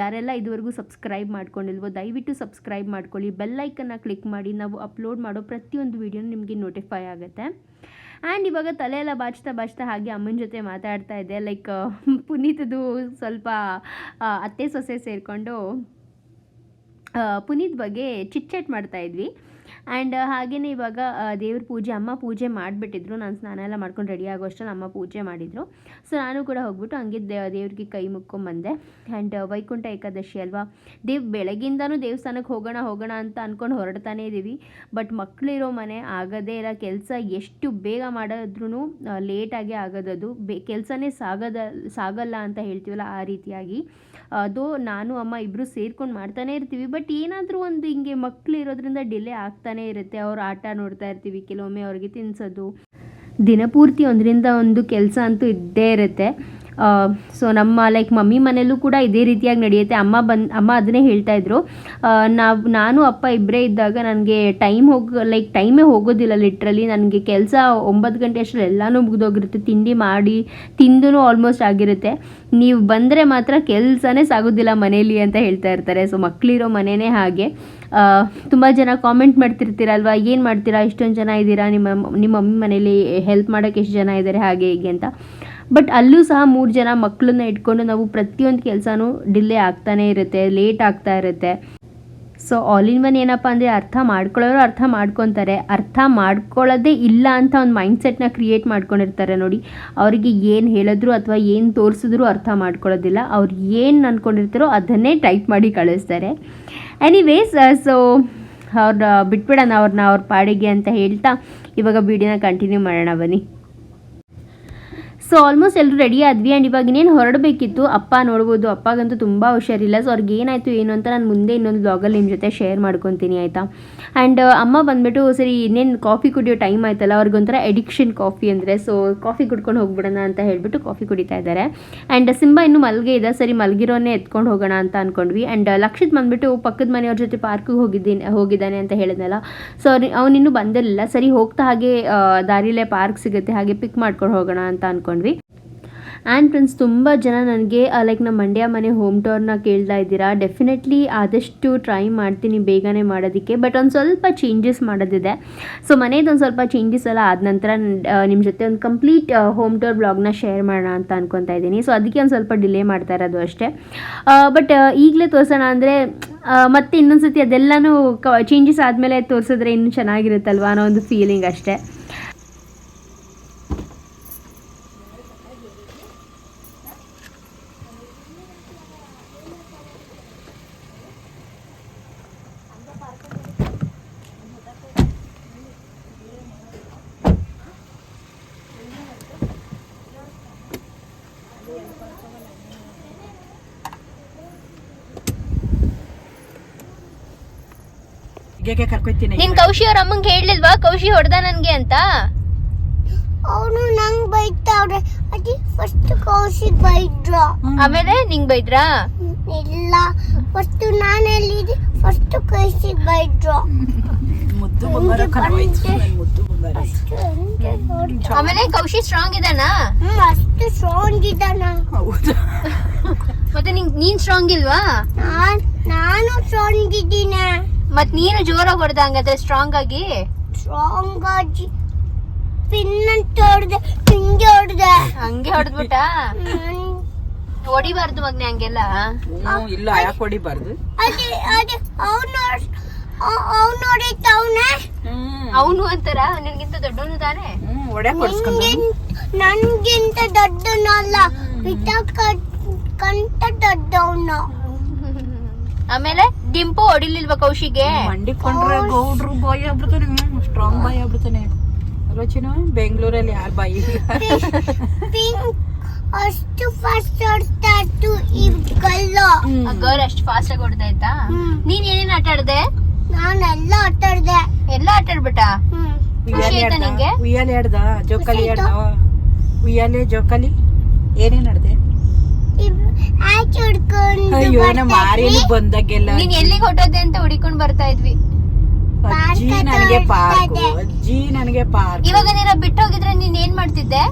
S1: ಯಾರೆಲ್ಲ ಇದುವರೆಗೂ ಸಬ್ಸ್ಕ್ರೈಬ್ ಮಾಡ್ಕೊಂಡಿಲ್ವೋ, ದಯವಿಟ್ಟು ಸಬ್ಸ್ಕ್ರೈಬ್ ಮಾಡ್ಕೊಳ್ಳಿ. ಬೆಲ್ಲೈಕನ್ನ ಕ್ಲಿಕ್ ಮಾಡಿ. ನಾವು ಅಪ್ಲೋಡ್ ಮಾಡೋ ಪ್ರತಿಯೊಂದು ವೀಡಿಯೋನು ನಿಮಗೆ ನೋಟಿಫೈ ಆಗುತ್ತೆ. ಆ್ಯಂಡ್ ಇವಾಗ ತಲೆಯೆಲ್ಲ ಬಾಚ್ತಾ ಬಾಚ್ತಾ ಹಾಗೆ ಅಮ್ಮನ ಜೊತೆ ಮಾತಾಡ್ತಾ ಇದ್ದೆ. ಲೈಕ್ ಪುನೀತದು ಸ್ವಲ್ಪ ಅತ್ತೆ ಸೊಸೆ ಸೇರಿಕೊಂಡು ಪುನೀತ್ ಬಗ್ಗೆ ಚಿಟ್ ಮಾಡ್ತಾಯಿದ್ವಿ ಮಾಡ್ತಾ ಇದ್ವಿ. ಆ್ಯಂಡ್ ಹಾಗೆಯೇ ಇವಾಗ ದೇವ್ರ ಪೂಜೆ, ಅಮ್ಮ ಪೂಜೆ ಮಾಡಿಬಿಟ್ಟಿದ್ರು. ನಾನು ಸ್ನಾನ ಎಲ್ಲ ಮಾಡ್ಕೊಂಡು ರೆಡಿ ಆಗೋ ಅಷ್ಟರಲ್ಲಿ ಅಮ್ಮ ಪೂಜೆ ಮಾಡಿದರು. ಸೊ ನಾನು ಕೂಡ ಹೋಗ್ಬಿಟ್ಟು ಹಂಗೆ ದೇವ್ರಿಗೆ ಕೈ ಮುಕ್ಕೊಂಬಂದೆ. ಆ್ಯಂಡ್ ವೈಕುಂಠ ಏಕಾದಶಿ ಅಲ್ವಾ? ದೇವ್, ಬೆಳಗಿಂದನೂ ದೇವಸ್ಥಾನಕ್ಕೆ ಹೋಗೋಣ ಹೋಗೋಣ ಅಂತ ಅಂದ್ಕೊಂಡು ಹೊರಡ್ತಾನೇ ಇದ್ದೀವಿ ಬಟ್ ಮಕ್ಕಳಿರೋ ಮನೆ ಆಗೋದೇ ಇಲ್ಲ ಕೆಲಸ ಎಷ್ಟು ಬೇಗ ಮಾಡಿದ್ರೂ ಲೇಟಾಗಿ ಆಗೋದದು. ಬೇ, ಕೆಲಸನೇ ಸಾಗದ, ಸಾಗಲ್ಲ ಅಂತ ಹೇಳ್ತೀವಲ್ಲ ಆ ರೀತಿಯಾಗಿ. ಅದು, ನಾನು, ಅಮ್ಮ ಇಬ್ಬರು ಸೇರ್ಕೊಂಡು ಮಾಡ್ತಾನೆ ಇರ್ತೀವಿ. ಬಟ್ ಏನಾದರೂ ಒಂದು ಹಿಂಗೆ ಮಕ್ಕಳು ಇರೋದ್ರಿಂದ ಡಿಲೇ ಆಗ್ತಾನೆ ಇರುತ್ತೆ. ಅವ್ರ ಆಟ ನೋಡ್ತಾ ಇರ್ತೀವಿ. ಕೆಲವೊಮ್ಮೆ ಅವ್ರಿಗೆ ತಿನ್ಸೋದು ದಿನಪೂರ್ತಿ ಒಂದರಿಂದ ಒಂದು ಕೆಲಸ ಅಂತೂ ಇದ್ದೇ ಇರುತ್ತೆ. ಸೊ ನಮ್ಮ ಲೈಕ್ ಮಮ್ಮಿ ಮನೇಲೂ ಕೂಡ ಇದೇ ರೀತಿಯಾಗಿ ನಡೆಯುತ್ತೆ. ಅಮ್ಮ ಬಂದು, ಅಮ್ಮ ಅದನ್ನೇ ಹೇಳ್ತಾ ಇದ್ರು. ನಾವು, ನಾನು, ಅಪ್ಪ ಇಬ್ಬರೇ ಇದ್ದಾಗ ನನಗೆ ಟೈಮ್ ಹೋಗ ಲೈಕ್ ಟೈಮೇ ಹೋಗೋದಿಲ್ಲ ಲಿಟ್ರಲಿ ನನಗೆ ಕೆಲಸ ಒಂಬತ್ತು ಗಂಟೆ ಅಷ್ಟರಲ್ಲಿ ಎಲ್ಲನೂ ಮುಗಿದೋಗಿರುತ್ತೆ. ತಿಂಡಿ ಮಾಡಿ ತಿಂದೂ ಆಲ್ಮೋಸ್ಟ್ ಆಗಿರುತ್ತೆ. ನೀವು ಬಂದರೆ ಮಾತ್ರ ಕೆಲಸನೇ ಸಾಗೋದಿಲ್ಲ ಮನೇಲಿ ಅಂತ ಹೇಳ್ತಾ ಇರ್ತಾರೆ. ಸೊ ಮಕ್ಕಳಿರೋ ಮನೆಯೇ ಹಾಗೆ. ತುಂಬ ಜನ ಕಾಮೆಂಟ್ ಮಾಡ್ತಿರ್ತೀರಲ್ವ? ಏನು ಮಾಡ್ತೀರಾ? ಇಷ್ಟೊಂದು ಜನ ಇದ್ದೀರಾ? ನಿಮ್ಮ ನಿಮ್ಮ ಮಮ್ಮಿ ಮನೇಲಿ ಹೆಲ್ಪ್ ಮಾಡೋಕ್ಕೆ ಎಷ್ಟು ಜನ ಇದ್ದಾರೆ ಹಾಗೆ, ಹೀಗೆ ಅಂತ. ಬಟ್ ಅಲ್ಲೂ ಸಹ ಮೂರು ಜನ ಮಕ್ಕಳನ್ನ ಇಟ್ಕೊಂಡು ನಾವು ಪ್ರತಿಯೊಂದು ಕೆಲಸನೂ ಡಿಲೇ ಆಗ್ತಾನೆ ಇರುತ್ತೆ, ಲೇಟ್ ಆಗ್ತಾ ಇರುತ್ತೆ. ಸೊ ಆಲ್ ಇನ್ ಒನ್ ಏನಪ್ಪ ಅಂದರೆ ಅರ್ಥ ಮಾಡ್ಕೊಳ್ಳೋರು ಅರ್ಥ ಮಾಡ್ಕೊತಾರೆ. ಅರ್ಥ ಮಾಡ್ಕೊಳ್ಳೋದೇ ಇಲ್ಲ ಅಂತ ಒಂದು ಮೈಂಡ್ಸೆಟ್ನ ಕ್ರಿಯೇಟ್ ಮಾಡ್ಕೊಂಡಿರ್ತಾರೆ ನೋಡಿ. ಅವರಿಗೆ ಏನು ಹೇಳಿದ್ರು ಅಥವಾ ಏನು ತೋರಿಸಿದ್ರು ಅರ್ಥ ಮಾಡ್ಕೊಳ್ಳೋದಿಲ್ಲ. ಅವ್ರು ಏನು ಅಂದ್ಕೊಂಡಿರ್ತಾರೋ ಅದನ್ನೇ ಟೈಪ್ ಮಾಡಿ ಕಳಿಸ್ತಾರೆ. ಎನಿವೇಸ್ ಸೊ ಅವ್ರನ್ನ ಬಿಟ್ಬಿಡೋಣ ಅವ್ರನ್ನ ಅವ್ರ ಪಾಡಿಗೆ ಅಂತ ಹೇಳ್ತಾ ಇವಾಗ ವಿಡಿಯೋನ ಕಂಟಿನ್ಯೂ ಮಾಡೋಣ ಬನ್ನಿ. ಸೊ ಆಲ್ಮೋಸ್ಟ್ ಎಲ್ಲರೂ ರೆಡಿ ಆದ್ವಿ ಆ್ಯಂಡ್ ಇವಾಗ ಇನ್ನೇನು ಹೊರಡಬೇಕಿತ್ತು, ಅಪ್ಪ ನೋಡ್ಬೋದು. ಅಪ್ಪಗಂತೂ ತುಂಬ ಹುಷಾರಿಲ್ಲ. ಸೊ ಅವ್ರಿಗೆ ಏನಾಯಿತು, ಏನು ಅಂತ ನಾನು ಮುಂದೆ ಇನ್ನೊಂದು ಬ್ಲಾಗಲ್ಲಿ ನಿಮ್ಮ ಜೊತೆ ಶೇರ್ ಮಾಡ್ಕೊತೀನಿ, ಆಯಿತಾ? ಆ್ಯಂಡ್ ಅಮ್ಮ ಬಂದುಬಿಟ್ಟು, ಸರಿ, ಇನ್ನೇನು ಕಾಫಿ ಕುಡಿಯೋ ಟೈಮ್ ಆಯ್ತಲ್ಲ, ಅವ್ರಿಗೊಂಥರ ಎಡಿಕ್ಷನ್ ಕಾಫಿ ಅಂದರೆ ಸೊ ಕಾಫಿ ಕುಡ್ಕೊಂಡು ಹೋಗ್ಬಿಡೋಣ ಅಂತ ಹೇಳಿಬಿಟ್ಟು ಕಾಫಿ ಕುಡಿತಾ ಇದ್ದಾರೆ. ಆ್ಯಂಡ್ ಸಿಂಬಾ ಇನ್ನೂ ಮಲ್ಗೆ ಇದೆ. ಸರಿ ಮಲಗಿರೋನೇ ಎತ್ಕೊಂಡು ಹೋಗೋಣ ಅಂತ ಅಂದ್ಕೊಂಡ್ವಿ ಆ್ಯಂಡ್ ಲಕ್ಷಿತ್ ಬಂದುಬಿಟ್ಟು, ಪಕ್ಕದ ಮನೆಯವ್ರ ಜೊತೆ ಪಾರ್ಕಿಗೆ ಹೋಗಿದ್ದೀನಿ, ಹೋಗಿದ್ದಾನೆ ಅಂತ ಹೇಳಿದ್ನಲ್ಲ. ಸೊ ಅವನಿನ್ನೂ ಬಂದಿರಲಿಲ್ಲ. ಸರಿ, ಹೋಗ್ತಾ ಹಾಗೆ ದಾರಿಲೇ ಪಾರ್ಕ್ ಸಿಗುತ್ತೆ, ಹಾಗೆ ಪಿಕ್ ಮಾಡ್ಕೊಂಡು ಹೋಗೋಣ ಅಂತ ಅಂದ್ಕೊಂಡ್ವಿ ಆ್ಯಂಡ್ ಫ್ರೆಂಡ್ಸ್ ತುಂಬ ಜನ ನನಗೆ ಲೈಕ್ ನಮ್ಮ ಮಂಡ್ಯ ಮನೆ ಹೋಮ್ ಟೂರ್ನ ಕೇಳ್ತಾ ಇದ್ದೀರಾ. ಡೆಫಿನೆಟ್ಲಿ ಆದಷ್ಟು ಟ್ರೈ ಮಾಡ್ತೀನಿ ಬೇಗನೆ ಮಾಡೋದಕ್ಕೆ. ಬಟ್ ಒಂದು ಸ್ವಲ್ಪ ಚೇಂಜಸ್ ಮಾಡೋದಿದೆ. ಸೊ ಮನೇದು ಒಂದು ಸ್ವಲ್ಪ ಚೇಂಜಸ್ ಎಲ್ಲ ಆದ ನಂತರ ನಿಮ್ಮ ಜೊತೆ ಒಂದು ಕಂಪ್ಲೀಟ್ ಹೋಮ್ ಟೂರ್ ಬ್ಲಾಗ್ನ ಶೇರ್ ಮಾಡೋಣ ಅಂತ ಅನ್ಕೊತಾ ಇದ್ದೀನಿ. ಸೊ ಅದಕ್ಕೆ ಒಂದು ಸ್ವಲ್ಪ ಡಿಲೇ ಮಾಡ್ತಾ ಇರೋದು ಅಷ್ಟೇ. ಬಟ್ ಈಗಲೇ ತೋರಿಸೋಣ ಅಂದರೆ ಮತ್ತೆ ಇನ್ನೊಂದು ಸತಿ ಅದೆಲ್ಲನೂ ಕ ಚೇಂಜಸ್ ಆದಮೇಲೆ ತೋರಿಸಿದ್ರೆ ಇನ್ನೂ ಚೆನ್ನಾಗಿರುತ್ತಲ್ವ ಅನ್ನೋ ಒಂದು ಫೀಲಿಂಗ್ ಅಷ್ಟೇ.
S4: ಹೇಗೆ ಕರ್ಕೊತೀನಿ
S7: ನಿನ್ ಕೌಶಿ ಅವ್ರ ಅಮ್ಮಂಗ್ ಹೇಳ್ಲಿಲ್ವಾ? ಕೌಶಿ ಹೊಡ್ದ ನನ್ಗೆ ಅಂತ?
S3: ಅವನು ನಂಗ್ ಬೈತಾವ್ರೆ ಅದಿ ಫಸ್ಟ್ ಕೌಶಿಕ್ ಬೈದ್ರ
S7: ಆಮೇಲೆ ನಿಂಗ್ ಬೈದ್ರಾ?
S3: ಇಲ್ಲ. ಫಸ್ಟ್ ನಾನೆಲ್ಲಿದ್ದೆ ಫಸ್ಟ್ ಕೌಶಿಕ್ ಬೈದ್ರ
S4: ಮುದ್ದು ಬಂಗಾರ ಕಣವಾಯ್ತು ನನ್ ಮುದ್ದು ಬಂಗಾರ
S7: ಆಮೇಲೆ ಕೌಶಿ ಸ್ಟ್ರಾಂಗ್ ಇದಾನಾ
S3: ಹ್ಮ್, ಅಷ್ಟು ಸ್ಟ್ರಾಂಗ್ ಇದ್ದಾನ.
S4: ಹೌದು?
S7: ಮತ್ತೆ ನಿಂಗ್ ನೀನ್ ಸ್ಟ್ರಾಂಗ್ ಇಲ್ವಾ?
S3: ನಾನ್ ನಾನು ಸ್ಟ್ರಾಂಗ್ ಇದ್ದೀನಿ.
S7: ಮತ್ ನೀನು ಜೋರಾಗಿ ಹೊಡೆದ ಹಂಗಾದ್ರೆ ಸ್ಟ್ರಾಂಗ್ ಆಗಿ?
S3: ಸ್ಟ್ರಾಂಗ್ ಆಗಿ. ಪಿನ್ ಅಂತ ಹೊಡೆದೆ ಹಿಂಗೆ ಹೊಡೆದೆ.
S7: ಹಂಗೆ ಹೊಡೆದ್ಬಿಟ್ಟ. ಹೊಡಿಬಾರ್ದು ಮಗ್ನೆ ಹಂಗೆಲ್ಲ.
S4: ಇಲ್ಲ ಯಾಕೆ ಹೊಡಿಬಾರ್ದು?
S3: ಅದೇ ಅದೇ ಅವ್ನು ಅವ್ನು ಹೊಡಿತಾವ್ನೆ
S4: ಹ್ಮ್.
S7: ಅವನು ಅಂತಾರ? ನಿನ್ಗಿಂತ ದೊಡ್ಡವನು ತಾನೆ?
S3: ನನ್ಗಿಂತ ದೊಡ್ಡನಲ್ಲ ಪಿತ ಕಂಟ ದೊಡ್ಡವನು.
S7: ಆಮೇಲೆ ಡಿಂಪು ಹೊಡಿಲಿಲ್ವ ಕೌಶಿಗೆ?
S4: ಮಂಡಿಕೊಂಡ್ರೆ ಗೌಡ್ರು ಬಾಯ್ ಆಗ್ಬಿಡ್ತಾನೆ ಸ್ಟ್ರಾಂಗ್ ಬಾಯ್ ಆಗ್ಬಿಡ್ತಾನೆ. ಅಲ್ವಾ ಬೆಂಗಳೂರಲ್ಲಿ ಯಾರು ಬಾಯಿ
S3: ಪಿಂಕ್ ಅಷ್ಟು ಫಾಸ್ಟ್ ಹೊಡ್ತಾ ಇತ್ತು ಈ ಕಲ್ಲು.
S7: ಗರ್ಲ್ ಅಷ್ಟು ಫಾಸ್ಟ್ ಆಗಿ ಹೊಡ್ದಾ ಆಯ್ತಾ
S3: ಹ್ಮ್.
S7: ನೀನ್ ಏನೇನ್ ಆಟ ಆಡ್ದೆ?
S3: ಆಟಾಡ್ದೆ
S7: ಎಲ್ಲ ಆಟ ಆಡ್ಬಿಟ್ಟ?
S3: ಹ್ಮ್.
S7: ಖುಷಿ ಆಯ್ತಾ ನಿಂಗೆ?
S4: ಉಯ್ಯಾಲೆ ಆಡ್ದ? ಜೋಕಾಲಿ ಆಡ್ದ? ಉಯ್ಯಾಲೆ ಜೋಕಾಲಿ? ಏನೇನ್ ಆಡ್ದೆ? ಅಯ್ಯೋ ನಮ್ಮ ಮಾರಿಯಲ್ಲಿ ಬಂದಾಗೆಲ್ಲ
S7: ನೀನ್ ಎಲ್ಲಿಗೆ ಹೊಟ್ಟೋದೆ ಅಂತ ಹುಡಿಕೊಂಡ್ ಬರ್ತಾ ಇದ್ವಿ.
S4: ಅಜ್ಜಿ
S3: ಪಾರ್ಕ್
S4: ನನಗೆ ಪಾರ್ಕ್. ಅಜ್ಜಿ ನನಗೆ ಪಾರ್ಕ್.
S7: ಇವಾಗ ನೀನ ಬಿಟ್ಟು ಹೋಗಿದ್ರೆ ನೀನ್ ಏನ್ ಮಾಡ್ತಿದ್ದೆ?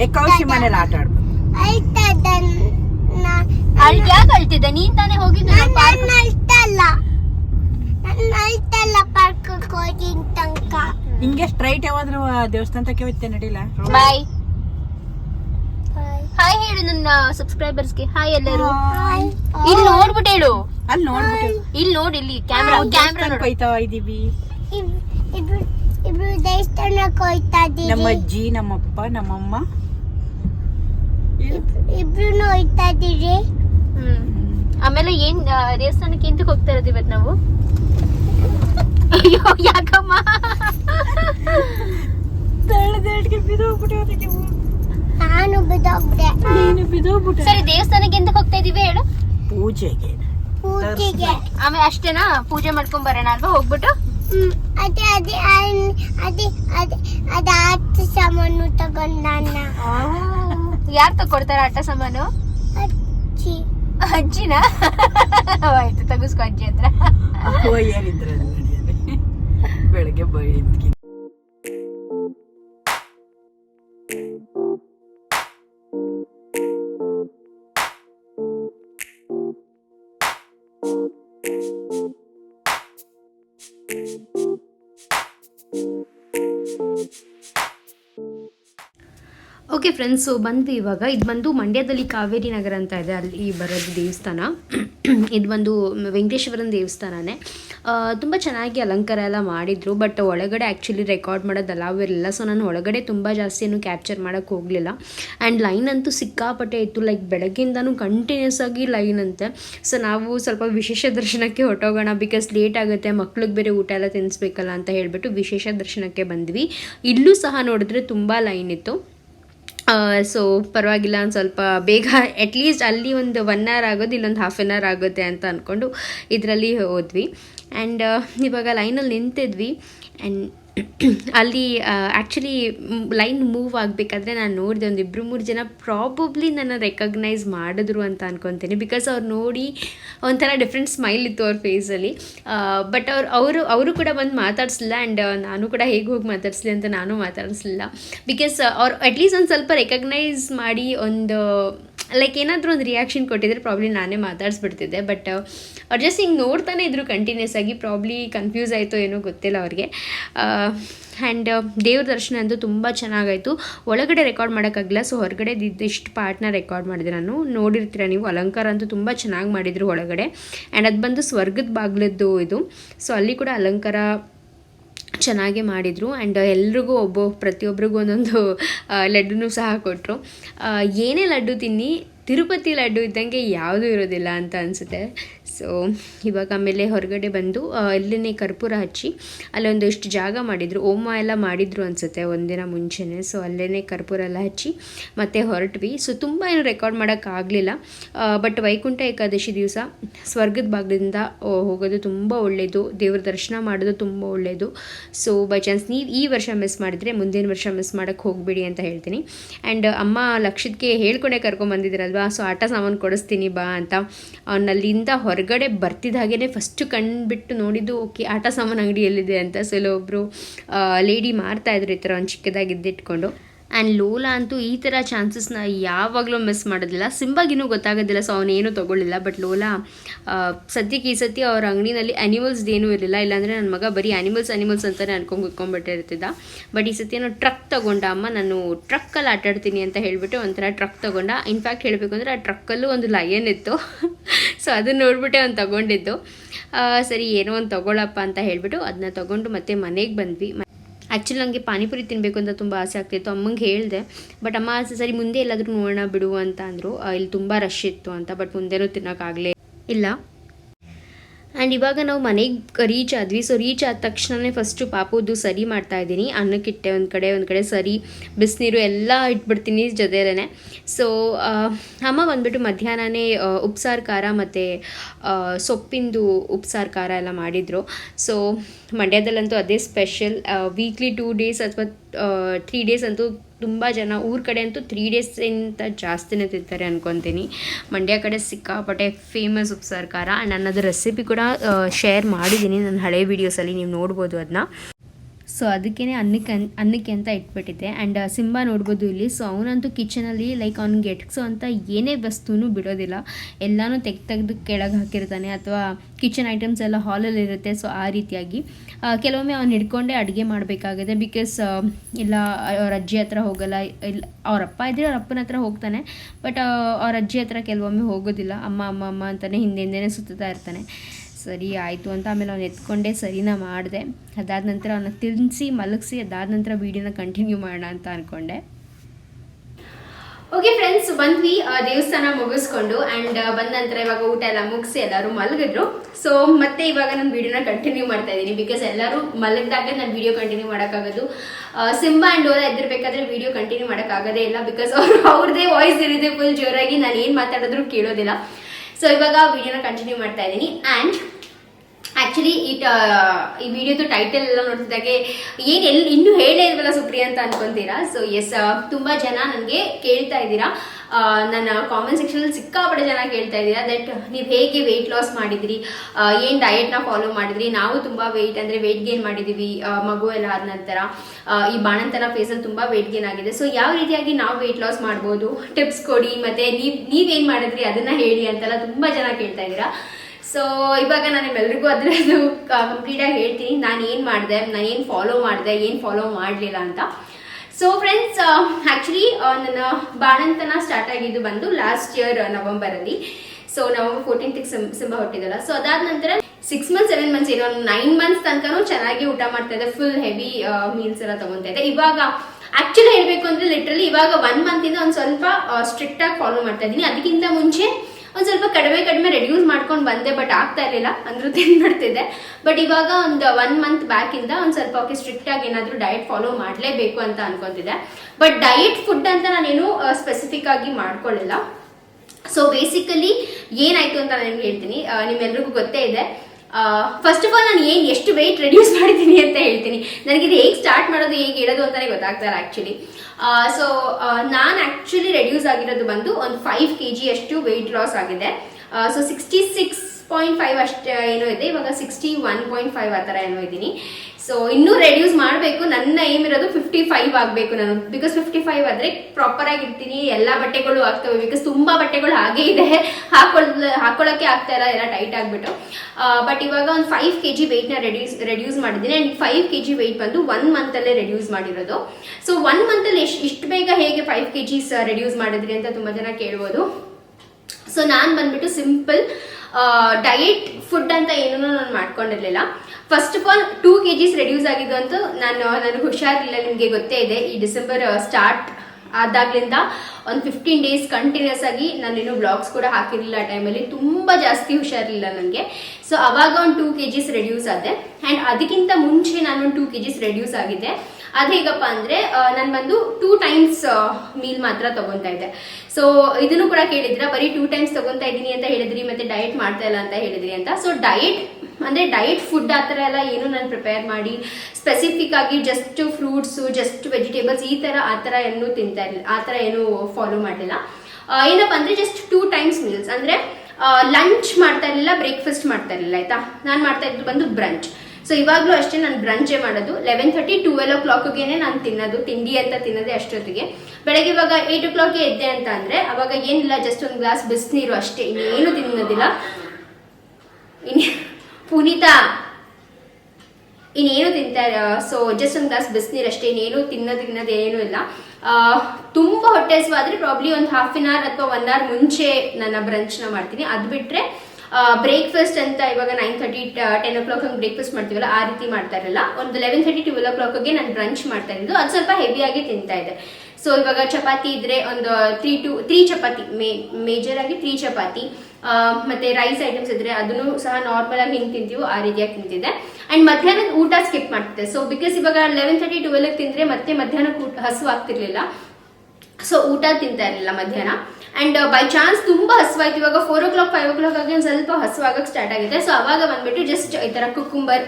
S4: ಏ ಕೌಶಿ ಮನೇಲಿ ಆಟ ಆಡ್ಬೇಕು
S7: ಅಳ್ ಯಾಕೆ ಅಳ್ತಿದ್ದೆ ನೀನ್ ತಾನೇ ಹೋಗಿದ್ದೆ
S3: ಪಾರ್ಕ್ ಹೋಗಿ ತನಕ.
S4: ಹಿಂಗೆ ಸ್ಟ್ರೈಟ್ ಯಾವಾದ್ರೂ ದೇವಸ್ಥಾನಕ್ಕೆ ದೇವಸ್ಥಾನ ತಕ್ಕೆ ಹೋಯ್ತೆ ನಡಿಲ್ಲ
S7: ಬಾಯ್ ಹಾಯ್ ಹೇಳು ನನ್ನ ಸಬ್ಸ್ಕ್ರೈಬರ್ಸ್ಗೆ ಹಾಯ್ ಎಲ್ಲರೂ. ಇಲ್ಲಿ ನೋಡ್ಬಿಟ್ಟು ಹೇಳು.
S4: ಅಲ್ಲಿ ನೋಡ್ಬಿಟ್ಟು
S7: ಇಲ್ಲಿ ನೋಡಿ ಇಲ್ಲಿ ಕ್ಯಾಮ್ರಾ ಕ್ಯಾಮ್ರಾ
S4: ಕೊಯ್ತಾ ಇದೀವಿ.
S3: ಇಬ್- ಇಬ್ರು ಇಬ್ರು ದೇವಸ್ಥಾನಕ್ಕೆ ಹೋಯ್ತಾ
S4: ನಮ್ಮ
S3: ಅಪ್ಪ
S4: ಅಜ್ಜಿ ನಮ್ಮಪ್ಪ ನಮ್ಮಮ್ಮ.
S3: ಇಬ್ರು ಹೋಯ್ತಾ ಇದೀರಿ.
S7: ಹ್ಮ್. ಆಮೇಲೆ ಏನ್ ದೇವಸ್ಥಾನಕ್ಕೆ ಎಂತಕ್ಕೆ ಹೋಗ್ತಾ ಇರೋದು ಇವತ್ತು ನಾವು? ಅಯ್ಯೋ ಯಾಕಮ್ಮ?
S3: ನಾನು ಬಿದ್ದೋಗ್ಬಿಟ್ಟೆ
S4: ನೀನು ಬಿದ್ದೋಗ್ಬಿಟ್ಟೆ
S7: ಸರಿ ದೇವಸ್ಥಾನಕ್ಕೆ ಎಂತ ಹೋಗ್ತಾ ಇದೀವಿ ಹೇಳು?
S4: ಪೂಜೆಗೆ.
S3: ಪೂಜೆಗೆ.
S7: ಆಮೇಲೆ ಅಷ್ಟೇನಾ? ಪೂಜೆ ಮಾಡ್ಕೊಂಡ್ ಬರೋಣ ಅಲ್ವಾ? ಹೋಗ್ಬಿಟ್ಟು?
S3: ಹ್ಮ್, ಅದೇ ಅದೇ ಅದೇ ಅದೇ ಅದೇ ಆಟ ಸಾಮಾನು ತಗೊಂಡ
S8: ಯಾರು ತಕೊಡ್ತಾರ ಆಟ ಸಾಮಾನು?
S3: ಅಚ್ಚಿ
S8: ಅಜ್ಜಿನ? ಆಯ್ತು ತಗಸ್ಕೊ ಅಜ್ಜಿ ಹತ್ರ.
S4: ಏನಿದ್ರೆ ಬೆಳಗ್ಗೆ ಬೈದ್ಕಿ
S1: ಫ್ರೆಂಡ್ಸು ಬಂದ್ವಿ ಇವಾಗ, ಇದು ಬಂದು ಮಂಡ್ಯದಲ್ಲಿ ಕಾವೇರಿ ನಗರ ಅಂತ ಇದೆ, ಅಲ್ಲಿ ಬರೋದು ದೇವಸ್ಥಾನ. ಇದು ಬಂದು ವೆಂಕಟೇಶ್ವರನ ದೇವಸ್ಥಾನನೇ. ತುಂಬ ಚೆನ್ನಾಗಿ ಅಲಂಕಾರ ಎಲ್ಲ ಮಾಡಿದರು ಬಟ್ ಒಳಗಡೆ ಆ್ಯಕ್ಚುಲಿ ರೆಕಾರ್ಡ್ ಮಾಡೋದು ಅಲಾವ್ ಇರಲಿಲ್ಲ. ಸೊ ನಾನು ಒಳಗಡೆ ತುಂಬ ಜಾಸ್ತಿ ಏನು ಕ್ಯಾಪ್ಚರ್ ಮಾಡೋಕ್ಕೆ ಹೋಗಲಿಲ್ಲ. ಆ್ಯಂಡ್ ಲೈನ್ ಅಂತೂ ಸಿಕ್ಕಾಪಟ್ಟೆ ಇತ್ತು ಲೈಕ್ ಬೆಳಗ್ಗೆಯಿಂದನೂ ಕಂಟಿನ್ಯೂಸ್ ಆಗಿ ಲೈನ್ ಅಂತೆ. ಸೊ ನಾವು ಸ್ವಲ್ಪ ವಿಶೇಷ ದರ್ಶನಕ್ಕೆ ಹೊಟ್ಟೋಗೋಣ ಬಿಕಾಸ್ ಲೇಟ್ ಆಗುತ್ತೆ, ಮಕ್ಳಿಗೆ ಬೇರೆ ಊಟ ಎಲ್ಲ ತಿನ್ನಿಸ್ಬೇಕಲ್ಲ ಅಂತ ಹೇಳಿಬಿಟ್ಟು ವಿಶೇಷ ದರ್ಶನಕ್ಕೆ ಬಂದ್ವಿ. ಇಲ್ಲೂ ಸಹ ನೋಡಿದ್ರೆ ತುಂಬ ಲೈನ್ ಇತ್ತು. ಸೊ ಪರವಾಗಿಲ್ಲ, ಒಂದು ಸ್ವಲ್ಪ ಬೇಗ ಅಟ್ಲೀಸ್ಟ್ ಅಲ್ಲಿ ಒಂದು ಒನ್ ಅವರ್ ಆಗೋದು, ಇಲ್ಲೊಂದು ಹಾಫ್ ಆನ್ ಅವರ್ ಆಗುತ್ತೆ ಅಂತ ಅಂದ್ಕೊಂಡು ಇದರಲ್ಲಿ ಹೋದ್ವಿ. ಆ್ಯಂಡ್ ಇವಾಗ ಲೈನಲ್ಲಿ ನಿಂತಿದ್ವಿ. ಆ್ಯಂಡ್ ಅಲ್ಲಿ ಆ್ಯಕ್ಚುಲಿ ಲೈನ್ ಮೂವ್ ಆಗಬೇಕಾದ್ರೆ ನಾನು ನೋಡಿದೆ ಒಂದು ಇಬ್ಬರು ಮೂರು ಜನ ಪ್ರಾಬಬ್ಲಿ ನನ್ನ ರೆಕಗ್ನೈಸ್ ಮಾಡಿದ್ರು ಅಂತ ಅನ್ಕೊತೀನಿ. ಬಿಕಾಸ್ ಅವ್ರು ನೋಡಿ ಒಂಥರ ಡಿಫ್ರೆಂಟ್ ಸ್ಮೈಲ್ ಇತ್ತು ಅವ್ರ ಫೇಸಲ್ಲಿ ಬಟ್ ಅವ್ರು, ಅವರು ಅವರು ಕೂಡ ಬಂದು ಮಾತಾಡಿಸಲಿಲ್ಲ ಆ್ಯಂಡ್ ನಾನು ಕೂಡ ಹೇಗೆ ಹೋಗಿ ಮಾತಾಡಿಸ್ಲಿ ಅಂತ ನಾನು ಮಾತಾಡಿಸ್ಲಿಲ್ಲ. ಬಿಕಾಸ್ ಅವ್ರು ಅಟ್ಲೀಸ್ಟ್ ಒಂದು ಸ್ವಲ್ಪ ರೆಕಗ್ನೈಸ್ ಮಾಡಿ ಒಂದು ಲೈಕ್ ಏನಾದರೂ ಒಂದು ರಿಯಾಕ್ಷನ್ ಕೊಟ್ಟಿದ್ರೆ ಪ್ರಾಬ್ಲಿ ನಾನೇ ಮಾತಾಡಿಸ್ಬಿಡ್ತಿದ್ದೆ ಬಟ್ ಅವ್ರು ಜಸ್ಟ್ ಹಿಂಗೆ ನೋಡ್ತಾನೆ ಇದ್ರು ಕಂಟಿನ್ಯೂಸ್ ಆಗಿ ಪ್ರಾಬ್ಲಿ ಕನ್ಫ್ಯೂಸ್ ಆಯಿತು ಏನೋ ಗೊತ್ತಿಲ್ಲ ಅವ್ರಿಗೆ. ಆ್ಯಂಡ್ ದೇವ್ರ ದರ್ಶನ ಅಂತೂ ತುಂಬ ಚೆನ್ನಾಗಾಯಿತು. ಒಳಗಡೆ ರೆಕಾರ್ಡ್ ಮಾಡೋಕ್ಕಾಗಲ್ಲ ಸೊ ಹೊರಗಡೆ ಇದ್ದಿಷ್ಟು ಪಾರ್ಟ್ನ ರೆಕಾರ್ಡ್ ಮಾಡಿದೆ ನಾನು. ನೋಡಿರ್ತೀರ ನೀವು, ಅಲಂಕಾರ ಅಂತೂ ತುಂಬ ಚೆನ್ನಾಗಿ ಮಾಡಿದರು ಒಳಗಡೆ. ಆ್ಯಂಡ್ ಅದು ಬಂದು ಸ್ವರ್ಗದ ಬಾಗ್ಲದ್ದು ಇದು. ಸೊ ಅಲ್ಲಿ ಕೂಡ ಅಲಂಕಾರ ಚೆನ್ನಾಗೇ ಮಾಡಿದರು ಆ್ಯಂಡ್ ಎಲ್ರಿಗೂ ಒಬ್ಬ ಪ್ರತಿಯೊಬ್ಬರಿಗೂ ಒಂದೊಂದು ಆ, ಲಡ್ಡುನೂ ಸಹ ಕೊಟ್ಟರು ಏನೇ ಲಡ್ಡು ತಿನ್ನಿ ತಿರುಪತಿ ಲಡ್ಡು ಇದ್ದಂಗೆ ಯಾವುದೂ ಇರೋದಿಲ್ಲ ಅಂತ ಅನಿಸುತ್ತೆ. ಸೊ ಇವಾಗ ಆಮೇಲೆ ಹೊರಗಡೆ ಬಂದು ಇಲ್ಲಿನೇ ಇಲ್ಲೇ ಕರ್ಪೂರ ಹಚ್ಚಿ ಅಲ್ಲೊಂದಿಷ್ಟು ಜಾಗ ಮಾಡಿದರು, ಹೋಮ ಎಲ್ಲ ಮಾಡಿದರು ಅನಿಸುತ್ತೆ ಒಂದಿನ ಮುಂಚೆನೇ. ಸೊ ಅಲ್ಲೇ ಕರ್ಪೂರ ಎಲ್ಲ ಹಚ್ಚಿ, ಮತ್ತೆ ಹೊರಟ್ವಿ. ಸೊ ತುಂಬ ಏನು ರೆಕಾರ್ಡ್ ಮಾಡೋಕ್ಕಾಗಲಿಲ್ಲ ಬಟ್ ವೈಕುಂಠ ಏಕಾದಶಿ ದಿವಸ ಸ್ವರ್ಗದ ಭಾಗದಿಂದ ಹೋಗೋದು ತುಂಬ ಒಳ್ಳೆಯದು ದೇವ್ರ ದರ್ಶನ ಮಾಡೋದು ತುಂಬ ಒಳ್ಳೆಯದು ಸೊ ಬೈ ಚಾನ್ಸ್ ನೀವು ಈ ವರ್ಷ ಮಿಸ್ ಮಾಡಿದರೆ ಮುಂದಿನ ವರ್ಷ ಮಿಸ್ ಮಾಡೋಕ್ಕೆ ಹೋಗಬೇಡಿ ಅಂತ ಹೇಳ್ತೀನಿ. ಆ್ಯಂಡ್ ಅಮ್ಮ ಲಕ್ಷದಕ್ಕೆ ಹೇಳ್ಕೊಂಡೆ ಕರ್ಕೊಂಬಂದಿದ್ದೀರಲ್ವಾ ಸೊ ಆಟ ಸಾಮಾನು ಕೊಡಿಸ್ತೀನಿ ಬಾ ಅಂತ. ಅವ್ನಲ್ಲಿಂದ ಹೊರಗಡೆ ಬರ್ತಿದ್ದ ಹಾಗೇ ಫಸ್ಟು ಕಣ್ಬಿಟ್ಟು ನೋಡಿದ್ದು, ಓಕೆ, ಆಟ ಸಾಮಾನು ಅಂಗಡಿ ಎಲ್ಲಿದೆ ಅಂತ ಇಲ್ಲೊಬ್ಬರು ಲೇಡಿ ಮಾರ್ತಾ ಇದ್ರು ಈ ಥರ ಒಂದು ಚಿಕ್ಕದಾಗಿದ್ದಿಟ್ಕೊಂಡು ಆ್ಯಂಡ್ ಲೋಲಾ ಅಂತೂ ಈ ಥರ ಚಾನ್ಸಸ್ನ ಯಾವಾಗಲೂ ಮಿಸ್ ಮಾಡೋದಿಲ್ಲ. ಸಿಂಬಾಗಿನೂ ಗೊತ್ತಾಗೋದಿಲ್ಲ ಸೊ ಅವನೇನು ತೊಗೊಳ್ಳಿಲ್ಲ. ಬಟ್ ಲೋಲಾ ಸದ್ಯಕ್ಕೆ ಈ ಸತಿ ಅವ್ರ ಅಂಗಡಿನಲ್ಲಿ ಅನಿಮಲ್ಸ್ ಏನೂ ಇರಲಿಲ್ಲ. ಇಲ್ಲಾಂದರೆ ನನ್ನ ಮಗ ಬರೀ ಅನಿಮಲ್ಸ್ ಅನಿಮಲ್ಸ್ ಅಂತಲೇ ಅನ್ಕೊಂಡು ಕುತ್ಕೊಂಡ್ಬಿಟ್ಟಿರ್ತಿದ್ದ ಬಟ್ ಈ ಸತಿ ಏನೋ ಟ್ರಕ್ ತೊಗೊಂಡ ಅಮ್ಮ, ನಾನು ಟ್ರಕ್ಕಲ್ಲಿ ಆಟಾಡ್ತೀನಿ ಅಂತ ಹೇಳಿಬಿಟ್ಟು ಒಂಥರ ಟ್ರಕ್ ತೊಗೊಂಡ. ಇನ್ಫ್ಯಾಕ್ಟ್ ಹೇಳಬೇಕು ಅಂದರೆ ಆ ಟ್ರಕ್ಕಲ್ಲೂ ಒಂದು ಲಯನ್ ಇತ್ತು. ಸೊ ಅದನ್ನು ನೋಡಿಬಿಟ್ಟೆ ಅವ್ನು ತಗೊಂಡಿದ್ದು. ಸರಿ ಏನೋ ಒಂದು ತೊಗೊಳಪ್ಪ ಅಂತ ಹೇಳಿಬಿಟ್ಟು ಅದನ್ನ ತಗೊಂಡು ಮತ್ತೆ ಮನೆಗೆ ಬಂದ್ವಿ. ಆ್ಯಕ್ಚುಲಿ ನನಗೆ ಪಾನಿಪುರಿ ತಿನ್ನಬೇಕು ಅಂತ ತುಂಬ ಆಸೆ ಆಗ್ತಿತ್ತು. ಅಮ್ಮಂಗೆ ಹೇಳಿದೆ, ಬಟ್ ಅಮ್ಮ, ಸರಿ, ಮುಂದೆ ಎಲ್ಲಾದರೂ ನೋಡೋಣ ಬಿಡು ಅಂತ ಅಂದರು. ಇಲ್ಲಿ ತುಂಬ ರಶ್ ಇತ್ತು ಅಂತ, ಬಟ್ ಮುಂದೆನೂ ತಿನ್ನೋಕ್ಕಾಗಲೇ ಇಲ್ಲ. ಆ್ಯಂಡ್ ಇವಾಗ ನಾವು ಮನೆಗೆ ರೀಚ್ ಆದ್ವಿ. ಸೊ ರೀಚ್ ಆದ ತಕ್ಷಣವೇ ಫಸ್ಟು ಪಾಪದ್ದು ಸರಿ ಮಾಡ್ತಾ ಇದ್ದೀನಿ. ಅನ್ನಕ್ಕಿಟ್ಟೆ ಒಂದು ಕಡೆ ಒಂದು ಕಡೆ ಸರಿ, ಬಿಸಿನೀರು ಎಲ್ಲ ಇಟ್ಬಿಡ್ತೀನಿ ಜೊತೆಲೇ ಸೊ ಅಮ್ಮ ಬಂದುಬಿಟ್ಟು ಮಧ್ಯಾಹ್ನನೇ ಉಪ್ಸಾರು ಖಾರ ಮತ್ತು ಸೊಪ್ಪಿಂದು ಉಪ್ಸಾರು ಖಾರ ಎಲ್ಲ ಮಾಡಿದರು. ಸೊ ಮಂಡ್ಯದಲ್ಲಂತೂ ಅದೇ ಸ್ಪೆಷಲ್ ವೀಕ್ಲಿ ಟೂ ಡೇಸ್ ಅಥವಾ ತ್ರೀ ಡೇಸ್ ಅಂತೂ ತುಂಬ ಜನ ಊರ ಕಡೆ ಅಂತೂ ತ್ರೀ ಡೇಸಿಂತ ಜಾಸ್ತಿನೇ ತಿಂತಾರೆ ಅನ್ಕೊತೀನಿ. ಮಂಡ್ಯ ಕಡೆ ಸಿಕ್ಕಾಪಟ್ಟೆ ಫೇಮಸ್ ಉಪ್ಸಾರು ಖಾರ. ನಾನು ಅದ್ರ ರೆಸಿಪಿ ಕೂಡ ಶೇರ್ ಮಾಡಿದ್ದೀನಿ. ನನ್ನ ಹಳೆ ವೀಡಿಯೋಸಲ್ಲಿ ನೀವು ನೋಡ್ಬೋದು ಅದನ್ನ ಸೊ ಅದಕ್ಕೇ ಅನ್ನಕ್ಕೆ ಅನ್- ಅನ್ನಕ್ಕೆ ಅಂತ ಇಟ್ಬಿಟ್ಟಿದ್ದೆ. ಆ್ಯಂಡ್ ಸಿಂಬಾ ನೋಡ್ಬೋದು ಇಲ್ಲಿ. ಸೊ ಅವನಂತೂ ಕಿಚನಲ್ಲಿ ಲೈಕ್ ಅವ್ನಿಗೆ ಎಟ್ಸೋ ಅಂತ ಏನೇ ವಸ್ತುನೂ ಬಿಡೋದಿಲ್ಲ. ಎಲ್ಲನೂ ತೆಗ್ದು ತೆಗೆದು ಕೆಳಗೆ ಹಾಕಿರ್ತಾನೆ. ಅಥವಾ ಕಿಚನ್ ಐಟಮ್ಸ್ ಎಲ್ಲ ಹಾಲಲ್ಲಿ ಇರುತ್ತೆ. ಸೊ ಆ ರೀತಿಯಾಗಿ. ಕೆಲವೊಮ್ಮೆ ಅವ್ನು ಹಿಡ್ಕೊಂಡೇ ಅಡುಗೆ ಮಾಡಬೇಕಾಗುತ್ತೆ. ಬಿಕಾಸ್ ಇಲ್ಲ, ಅವ್ರ ಅಜ್ಜಿ ಹತ್ರ ಹೋಗಲ್ಲ. ಇಲ್ಲ ಅವ್ರ ಅಪ್ಪ ಇದ್ದರೆ ಅವ್ರ ಅಪ್ಪನ ಹತ್ರ ಹೋಗ್ತಾನೆ. ಬಟ್ ಅವ್ರ ಅಜ್ಜಿ ಹತ್ರ ಕೆಲವೊಮ್ಮೆ ಹೋಗೋದಿಲ್ಲ. ಅಮ್ಮ ಅಮ್ಮ ಅಮ್ಮ ಅಂತಲೇ ಹಿಂದೆ ಹಿಂದೆನೇ ಸುತ್ತಾ ಇರ್ತಾನೆ. ಸರಿ ಆಯಿತು ಅಂತ ಆಮೇಲೆ ಅವ್ನು ಎತ್ಕೊಂಡೆ, ಸರಿನಾ ಮಾಡಿದೆ. ಅದಾದ ನಂತರ ಅವನ್ನ ತಿನ್ನಿಸಿ ಮಲಗಿಸಿ, ಅದಾದ ನಂತರ ವೀಡಿಯೋನ ಕಂಟಿನ್ಯೂ ಮಾಡೋಣ ಅಂತ ಅಂದ್ಕೊಂಡೆ
S9: ಓಕೆ ಫ್ರೆಂಡ್ಸ್ ಬಂದ್ವಿ ದೇವಸ್ಥಾನ ಮುಗಿಸ್ಕೊಂಡು ಆ್ಯಂಡ್ ಬಂದ ನಂತರ ಇವಾಗ ಊಟ ಎಲ್ಲ ಮುಗಿಸಿ ಎಲ್ಲರೂ ಮಲಗಿದ್ರು. ಸೊ ಮತ್ತೆ ಇವಾಗ ನಾನು ವೀಡಿಯೋನ ಕಂಟಿನ್ಯೂ ಮಾಡ್ತಾ ಇದ್ದೀನಿ ಬಿಕಾಸ್ ಎಲ್ಲರೂ ಮಲಗಿದಾಗಲೇ ನಾನು ವಿಡಿಯೋ ಕಂಟಿನ್ಯೂ ಮಾಡೋಕ್ಕಾಗೋದು. ಸಿಂಬಾ ಆ್ಯಂಡ್ ಓಲಾ ಎದ್ದಿರಬೇಕಾದ್ರೆ ವಿಡಿಯೋ ಕಂಟಿನ್ಯೂ ಮಾಡೋಕ್ಕಾಗೋದೇ ಇಲ್ಲ ಬಿಕಾಸ್ ಅವರು ಅವ್ರದ್ದೇ ವಾಯ್ಸ್ ಇರುತ್ತೆ ಫುಲ್ ಜೋರಾಗಿ, ನಾನು ಏನು ಮಾತಾಡಿದ್ರು ಕೇಳೋದಿಲ್ಲ. ಸೊ ಇವಾಗ ವಿಡಿಯೋನ ಕಂಟಿನ್ಯೂ ಮಾಡ್ತಾ ಇದ್ದೀನಿ ಆ್ಯಂಡ್ ಆ್ಯಕ್ಚುಲಿ ಈ
S1: ಈ ವಿಡಿಯೋದು ಟೈಟಲ್ ಎಲ್ಲ ನೋಡ್ತಿದ್ದಾಗೆ, ಏನು ಎಲ್ಲಿ ಇನ್ನೂ ಹೇಳೇ ಇಲ್ವಲ್ಲ ಸುಪ್ರಿಯಾ ಅಂತ ಅನ್ಕೊಂತೀರಾ? ಸೊ ಎಸ್ ತುಂಬ ಜನ ನನಗೆ ಕೇಳ್ತಾ ಇದ್ದೀರಾ. ನನ್ನ ಕಾಮೆಂಟ್ ಸೆಕ್ಷನಲ್ಲಿ ಸಿಕ್ಕಾಪಟ್ಟೆ ಜನ ಕೇಳ್ತಾ ಇದ್ದೀರಾ. ದಟ್ ನೀವು ಹೇಗೆ ವೆಯ್ಟ್ ಲಾಸ್ ಮಾಡಿದ್ರಿ? ಏನು ಡಯೆಟ್ನ ಫಾಲೋ ಮಾಡಿದ್ರಿ? ನಾವು ತುಂಬ ವೆಯ್ಟ್ ಅಂದರೆ ವೆಯ್ಟ್ ಗೇನ್ ಮಾಡಿದ್ದೀವಿ ಮಗು ಎಲ್ಲ ಆದ ನಂತರ. ಈ ಬಾಣಂತನ ಫೇಸಲ್ಲಿ ತುಂಬಾ ವೆಯ್ಟ್ ಗೇನ್ ಆಗಿದೆ. ಸೊ ಯಾವ ರೀತಿಯಾಗಿ ನಾವು ವೆಯ್ಟ್ ಲಾಸ್ ಮಾಡ್ಬೋದು? ಟಿಪ್ಸ್ ಕೊಡಿ, ಮತ್ತು ನೀವು, ನೀವೇನು ಮಾಡಿದ್ರಿ? ಅದನ್ನು ಹೇಳಿ ಅಂತೆಲ್ಲ ತುಂಬ ಜನ ಕೇಳ್ತಾ ಇದ್ದೀರಾ. ಸೊ ಇವಾಗ ನಾನು ನಿಮ್ಮೆಲ್ರಿಗೂ ಅದರದ್ದು ಕಂಪ್ಲೀಟ್ ಆಗಿ ಹೇಳ್ತೀನಿ. ನಾನು ಏನು ಮಾಡಿದೆ, ನಾನು ಏನು ಫಾಲೋ ಮಾಡಿದೆ, ಏನು ಫಾಲೋ ಮಾಡಲಿಲ್ಲ ಅಂತ. ಸೊ ಫ್ರೆಂಡ್ಸ್ ಆ್ಯಕ್ಚುಲಿ ನನ್ನ ಬಾಣಂತನ ಸ್ಟಾರ್ಟ್ ಆಗಿದ್ದು ಬಂದು ಲಾಸ್ಟ್ ಇಯರ್ ನವಂಬರಲ್ಲಿ. ಸೊ ನವಂಬರ್ ಸಿಂ ಸಿಂಬ ಹೊಟ್ಟಿದ್ದಲ್ಲ ಸೊ ಅದಾದ ನಂತರ ಸಿಕ್ಸ್ ಮಂತ್ಸ್ ಸೆವೆನ್ ಮಂತ್ಸ್ ಏನೋ ನೈನ್ ಮಂತ್ಸ್ ತನಕನೂ ಚೆನ್ನಾಗಿ ಊಟ ಮಾಡ್ತಾ ಇದ್ದೆ. ಫುಲ್ ಹೆವಿ ಮೀಲ್ಸ್ ಎಲ್ಲ ತೊಗೊತಾ ಇದ್ದೆ. ಇವಾಗ ಆ್ಯಕ್ಚುಲಿ ಹೇಳಬೇಕು ಅಂದರೆ ಲಿಟ್ರಲಿ ಇವಾಗ ಒನ್ ಮಂತಿಂದ ಒಂದು ಸ್ವಲ್ಪ ಸ್ಟ್ರಿಕ್ಟಾಗಿ ಫಾಲೋ ಮಾಡ್ತಾ ಇದ್ದೀನಿ. ಅದಕ್ಕಿಂತ ಮುಂಚೆ ಒಂದ್ ಸ್ವಲ್ಪ ಕಡಿಮೆ ಕಡಿಮೆ ರೆಡ್ಯೂಸ್ ಮಾಡ್ಕೊಂಡು ಬಂದೆ ಬಟ್ ಆಗ್ತಾ ಇರಲಿಲ್ಲ. ಅಂದ್ರೂ ತಿನ್ಬಿಡ್ತಿದ್ದೆ ಬಟ್ ಇವಾಗ ಒಂದು ಒನ್ ಮಂತ್ ಬ್ಯಾಕ್ ಇಂದ ಒಂದ್ ಸ್ವಲ್ಪ ಓಕೆ ಸ್ಟ್ರಿಕ್ಟ್ ಆಗಿ ಏನಾದ್ರೂ ಡಯಟ್ ಫಾಲೋ ಮಾಡಲೇಬೇಕು ಅಂತ ಅನ್ಕೊತಿದ್ದೆ. ಬಟ್ ಡಯಟ್ ಫುಡ್ ಅಂತ ನಾನೇನು ಸ್ಪೆಸಿಫಿಕ್ ಆಗಿ ಮಾಡ್ಕೊಳ್ಳಿಲ್ಲ ಸೊ ಬೇಸಿಕಲಿ ಏನಾಯ್ತು ಅಂತ ನಾನು ಹೇಳ್ತೀನಿ. ನಿಮ್ಮೆಲ್ರಿಗೂ ಗೊತ್ತೇ ಇದೆ. ಫಸ್ಟ್ ಆಫ್ ಆಲ್ ನಾನು ಏನು ಎಷ್ಟು ವೆಯ್ಟ್ ರೆಡ್ಯೂಸ್ ಮಾಡಿದ್ದೀನಿ ಅಂತ ಹೇಳ್ತೀನಿ. ನನಗೆ ಇದು ಹೇಗೆ ಸ್ಟಾರ್ಟ್ ಮಾಡೋದು, ಹೇಗೆ ಹೇಳೋದು ಅಂತಲೇ ಗೊತ್ತಾಗ್ತಾರೆ ಆ್ಯಕ್ಚುಲಿ ಸೊ ನಾನು ಆ್ಯಕ್ಚುಲಿ ರೆಡ್ಯೂಸ್ ಆಗಿರೋದು ಬಂದು ಒಂದು ಫೈವ್ ಕೆ ಜಿ ಅಷ್ಟು ವೆಯ್ಟ್ ಲಾಸ್ ಆಗಿದೆ. So sixty six point five ಅಷ್ಟು ಏನೋ ಇದೆ. ಇವಾಗ ಸಿಕ್ಸ್ಟಿ ಒನ್ ಪಾಯಿಂಟ್ ಫೈವ್ ಆ ಥರ ಏನೋ ಇದ್ದೀನಿ. ಸೊ ಇನ್ನೂ ರೆಡ್ಯೂಸ್ ಮಾಡಬೇಕು. ನನ್ನ ಏಮ್ ಇರೋದು ಫಿಫ್ಟಿ ಫೈವ್ ಆಗಬೇಕು ನಾನು. ಬಿಕಾಸ್ ಫಿಫ್ಟಿ ಫೈವ್ ಆದರೆ ಪ್ರಾಪರ್ ಆಗಿರ್ತೀನಿ ಎಲ್ಲ ಬಟ್ಟೆಗಳು ಆಗ್ತವೆ. ಬಿಕಾಸ್ ತುಂಬ ಬಟ್ಟೆಗಳು ಹಾಗೇ ಇದೆ. ಹಾಕೊಳ್ ಹಾಕೊಳ್ಳೋಕ್ಕೆ ಆಗ್ತಾ ಇಲ್ಲ. ಎಲ್ಲ ಟೈಟ್ ಆಗಿಬಿಟ್ಟು. ಬಟ್ ಇವಾಗ ಒಂದು ಫೈವ್ ಕೆ ಜಿ ವೆಯ್ಟ್ನ ರೆಡ್ಯೂಸ್ ರೆಡ್ಯೂಸ್ ಮಾಡಿದ್ದೀನಿ. And five K G weight ಬಂದು ಒನ್ ಮಂತಲ್ಲೇ ರೆಡ್ಯೂಸ್ ಮಾಡಿರೋದು. ಸೊ ಒನ್ ಮಂತಲ್ಲಿ ಎಷ್ಟು, ಇಷ್ಟು ಬೇಗ ಹೇಗೆ ಫೈವ್ ಕೆ ಜಿಸ್ ರೆಡ್ಯೂಸ್ ಮಾಡಿದ್ರಿ ಅಂತ ತುಂಬ ಜನ ಕೇಳ್ಬೋದು. ಸೊ ನಾನು ಬಂದ್ಬಿಟ್ಟು ಸಿಂಪಲ್ ಡಯಟ್ ಫುಡ್ ಅಂತ ಏನೂ ನಾನು ಮಾಡ್ಕೊಂಡಿರಲಿಲ್ಲ. First of all two K Gs reduce ಆಗಿದ್ದು ಅಂತೂ ನಾನು ನನಗೆ ಹುಷಾರಿಲ್ಲ, ನಿಮಗೆ ಗೊತ್ತೇ ಇದೆ. ಈ ಡಿಸೆಂಬರ್ ಸ್ಟಾರ್ಟ್ ಆದಾಗ್ಲಿಂದ ಒಂದು ಫಿಫ್ಟೀನ್ ಡೇಸ್ ಕಂಟಿನ್ಯೂಸ್ ಆಗಿ ನಾನೇನು ಬ್ಲಾಗ್ಸ್ ಕೂಡ ಹಾಕಿರಲಿಲ್ಲ ಆ ಟೈಮಲ್ಲಿ ತುಂಬ ಜಾಸ್ತಿ ಹುಷಾರಿಲ್ಲ ನನಗೆ ಸೊ ಅವಾಗ ಒಂದು ಟೂ ಕೆ ಜಿಸ್ ರೆಡ್ಯೂಸ್ ಆದೆ. ಆ್ಯಂಡ್ ಅದಕ್ಕಿಂತ ಮುಂಚೆ ನಾನು ಒಂದು ಟೂ ಕೆ ಜೀಸ್ ರೆಡ್ಯೂಸ್ ಆಗಿದೆ ಅದು ಹೇಗಪ್ಪ ಅಂದರೆ ನಾನು ಬಂದು ಟೂ ಟೈಮ್ಸ್ ಮೀಲ್ ಮಾತ್ರ ತಗೊತಾ ಇದ್ದೆ. ಸೊ ಇದನ್ನು ಕೂಡ ಕೇಳಿದ್ರ ಬರೀ ಟೂ ಟೈಮ್ಸ್ ತಗೊತಾ ಇದ್ದೀನಿ ಅಂತ ಹೇಳಿದ್ರಿ, ಮತ್ತೆ ಡಯಟ್ ಮಾಡ್ತಾ ಇಲ್ಲ ಅಂತ ಹೇಳಿದ್ರಿ ಅಂತ. ಸೊ ಡಯಟ್ ಅಂದ್ರೆ ಡಯಟ್ ಫುಡ್ ಆ ಥರ ಎಲ್ಲ ಏನು ನಾನು ಪ್ರಿಪೇರ್ ಮಾಡಿ ಸ್ಪೆಸಿಫಿಕ್ ಆಗಿ ಜಸ್ಟ್ ಫ್ರೂಟ್ಸು ಜಸ್ಟ್ ವೆಜಿಟೇಬಲ್ಸ್ ಈ ಥರ, ಆ ಥರ ಏನು ತಿಂತಾ ಇರಲಿಲ್ಲ ಆ ಥರ ಏನು ಫಾಲೋ ಮಾಡಲಿಲ್ಲ. ಏನಪ್ಪ ಅಂದರೆ ಜಸ್ಟ್ ಟೂ ಟೈಮ್ಸ್ ಮೀಲ್ಸ್ ಅಂದರೆ ಲಂಚ್ ಮಾಡ್ತಾ ಇರಲಿಲ್ಲ ಬ್ರೇಕ್ಫಾಸ್ಟ್ ಮಾಡ್ತಾ ಇರಲಿಲ್ಲ, ಆಯಿತಾ? ನಾನು ಮಾಡ್ತಾ ಇದ್ದು ಬಂದು ಬ್ರಂಚ್ ಸೊ ಇವಾಗಲೂ ಅಷ್ಟೇ ನಾನು ಬ್ರಂಚೇ ಮಾಡೋದು. ಲೆವೆನ್ ತರ್ಟಿ ಟುವೆಲ್ ಓ ಕ್ಲಾಕ್ಗೆ ನಾನು ತಿನ್ನೋದು. ತಿಂಡಿ ಅಂತ ತಿನ್ನೋದೇ ಅಷ್ಟೊತ್ತಿಗೆ. ಬೆಳಗ್ಗೆ ಇವಾಗ ಏಯ್ಟ್ ಓ ಕ್ಲಾಕ್ಗೆ ಎದ್ದೆ ಅಂತ ಅಂದರೆ, ಅವಾಗ ಏನಿಲ್ಲ ಜಸ್ಟ್ ಒಂದು ಗ್ಲಾಸ್ ಬಿಸಿನೀರು ಅಷ್ಟೇ. ಇನ್ನೇನು ತಿನ್ನೋದಿಲ್ಲ. ಇನ್ನು ಪುನೀತಾ ಇನ್ನೇನು ತಿಂತಾರೆ ಸೊ ಜಸ್ಟ್ ಒಂದು ಗ್ಲಾಸ್ ಬಿಸಿನೀರು ಅಷ್ಟೇ. ಇನ್ನೇನು ತಿನ್ನೋದು ತಿನ್ನೋದು ಏನೂ ಇಲ್ಲ. ತುಂಬ ಹೊಟ್ಟೆ ಹಸಿವಾದ್ರೆ ಪ್ರಾಬ್ಲಿ ಒಂದು ಹಾಫ್ ಆನ್ ಅವರ್ ಅಥವಾ ಒನ್ ಅವರ್ ಮುಂಚೆ ನನ್ನ ಬ್ರಂಚ್ನ ಮಾಡ್ತೀನಿ. ಅದು ಬಿಟ್ಟರೆ ಬ್ರೇಕ್ಫಾಸ್ಟ್ ಅಂತ ಇವಾಗ nine thirty ten o'clock ಹಂಗೆ ಬ್ರೇಕ್ಫಾಸ್ಟ್ ಮಾಡ್ತೀವಲ್ಲ, ಆ ರೀತಿ ಮಾಡ್ತಾ ಇರಲ್ಲ. ಒಂದು ಲೆವೆನ್ ತರ್ಟಿ ಟ್ವೆಲ್ ಓ ಕ್ಲಾಕ್ಗೆ ನಾನು ಬ್ರಂಚ್ ಮಾಡ್ತಾ ಇರೋದು. ಅದು ಸ್ವಲ್ಪ ಹೆವಿಯಾಗಿ ತಿಂತಾ ಇದೆ. ಸೊ ಇವಾಗ ಚಪಾತಿ ಇದ್ರೆ ಒಂದು three to three chapati major ಆಗಿ ತ್ರೀ ಚಪಾತಿ. ಮತ್ತೆ ರೈಸ್ ಐಟಮ್ಸ್ ಇದ್ರೆ ಅದನ್ನು ಸಹ ನಾರ್ಮಲ್ ಆಗಿ ಹಿಂಗೆ ತಿಂತೀವೋ, ಆ ರೀತಿಯಾಗಿ ತಿಂತಿದೆ ಅಂಡ್ ಮಧ್ಯಾಹ್ನದ ಊಟ ಸ್ಕಿಪ್ ಮಾಡ್ತಿದ್ದೆ. ಸೊ ಬಿಕಾಸ್ ಇವಾಗ ಲೆವೆನ್ ತರ್ಟಿ ಟ್ವೆಲ್ ತಿಂದ್ರೆ ಮತ್ತೆ ಮಧ್ಯಾಹ್ನ ಹಸು ಆಗ್ತಿರ್ಲಿಲ್ಲ. ಸೊ ಊಟ ತಿಂತಾ ಇರಲಿಲ್ಲ ಮಧ್ಯಾಹ್ನ. ಅಂಡ್ ಬೈ ಚಾನ್ಸ್ ತುಂಬಾ ಹಸುವಾಯ್ತು. ಇವಾಗ four o'clock five o'clock ಆಗಿ ಒಂದು ಸ್ವಲ್ಪ ಹಸುವಾಗಕ್ಕೆ ಸ್ಟಾರ್ಟ್ ಆಗಿದೆ. ಸೊ ಅವಾಗ ಬಂದ್ಬಿಟ್ಟು ಜಸ್ಟ್ ಈ ತರ ಕುಕ್ಕುಂಬರ್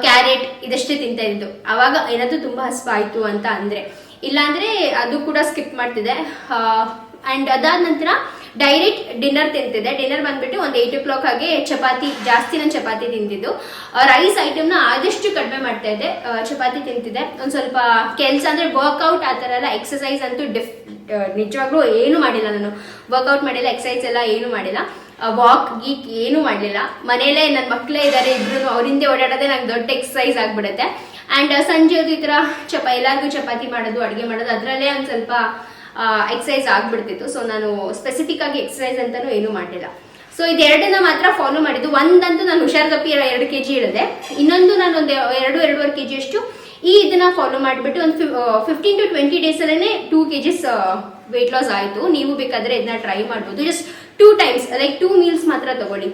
S1: ಕ್ಯಾರೆಟ್ ಇದಷ್ಟೇ ತಿಂತಾ ಇದ್ದು. ಅವಾಗ ಏನಾದರೂ ತುಂಬಾ ಹಸುವಾಯ್ತು ಅಂತ ಅಂದ್ರೆ. ಇಲ್ಲಾಂದರೆ ಅದು ಕೂಡ ಸ್ಕಿಪ್ ಮಾಡ್ತಿದೆ. ಅಂಡ್ ಅದಾದ ನಂತರ ಡೈರೆಕ್ಟ್ ಡಿನ್ನರ್ ತಿಂತಿದ್ದೆ. ಡಿನ್ನರ್ ಬಂದ್ಬಿಟ್ಟು ಒಂದು ಏಯ್ಟ್ ಓ ಕ್ಲಾಕ್ ಹಾಗೆ ಚಪಾತಿ ಜಾಸ್ತಿ ನಾನು ಚಪಾತಿ ತಿಂತಿದ್ದು. ರೈಸ್ ಐಟಮ್ನ ಆದಷ್ಟು ಕಡಿಮೆ ಮಾಡ್ತಾ ಇದ್ದೆ. ಚಪಾತಿ ತಿಂತಿದ್ದೆ. ಒಂದು ಸ್ವಲ್ಪ ಕೆಲಸ ಅಂದರೆ ವರ್ಕೌಟ್ ಆ ಥರ ಎಲ್ಲ ಎಕ್ಸಸೈಸ್ ಅಂತೂ ಡಿಫ್ ನಿಜವಾಗ್ಲೂ ಏನು ಮಾಡಿಲ್ಲ ನಾನು. ವರ್ಕೌಟ್ ಮಾಡಿಲ್ಲ ಎಕ್ಸಸೈಸ್ ಎಲ್ಲ ಏನು ಮಾಡಿಲ್ಲ. ವಾಕ್ ಗೀಕ್ ಏನು ಮಾಡಲಿಲ್ಲ. ಮನೆಯಲ್ಲೇ ನನ್ನ ಮಕ್ಕಳೇ ಇದ್ದಾರೆ ಇಬ್ರು ಅವ್ರ ಹಿಂದೆ ಓಡಾಡೋದೇ ನಂಗೆ ದೊಡ್ಡ ಎಕ್ಸಸೈಸ್ ಆಗಿಬಿಡುತ್ತೆ. ಆ್ಯಂಡ್ ಸಂಜೆ ಅದು ಈ ಥರ ಚಪ, ಎಲ್ಲರಿಗೂ ಚಪಾತಿ ಮಾಡೋದು, ಅಡುಗೆ ಮಾಡೋದು, ಅದರಲ್ಲೇ ಒಂದು ಸ್ವಲ್ಪ ಎಕ್ಸಸೈಸ್ ಆಗ್ಬಿಡ್ತಿತ್ತು. ಸೊ ನಾನು ಸ್ಪೆಸಿಫಿಕ್ ಆಗಿ ಎಕ್ಸಸೈಸ್ ಅಂತಾನು ಏನೂ ಮಾಡಿಲ್ಲ ಸೊ ಇದೆರಡನ್ನ ಮಾತ್ರ ಫಾಲೋ ಮಾಡಿದ್ದು. ಒಂದಂತೂ ನಾನು ಹುಷಾರ್ ತಪ್ಪಿ ಎರಡು ಕೆ ಜಿ ಇಳಿದೆ. ಇನ್ನೊಂದು ನಾನು ಒಂದು ಎರಡು, ಎರಡೂವರೆ ಕೆ ಜಿ ಅಷ್ಟು ಈ ಇದನ್ನ ಫಾಲೋ ಮಾಡಿಬಿಟ್ಟು ಒಂದು fifteen to twenty ಡೇಸಲ್ಲೇ two K Gs weight loss ಆಯಿತು. ನೀವು ಬೇಕಾದರೆ ಇದನ್ನ ಟ್ರೈ ಮಾಡ್ಬೋದು. Just two times like two meals ಮಾತ್ರ ತಗೊಳ್ಳಿ.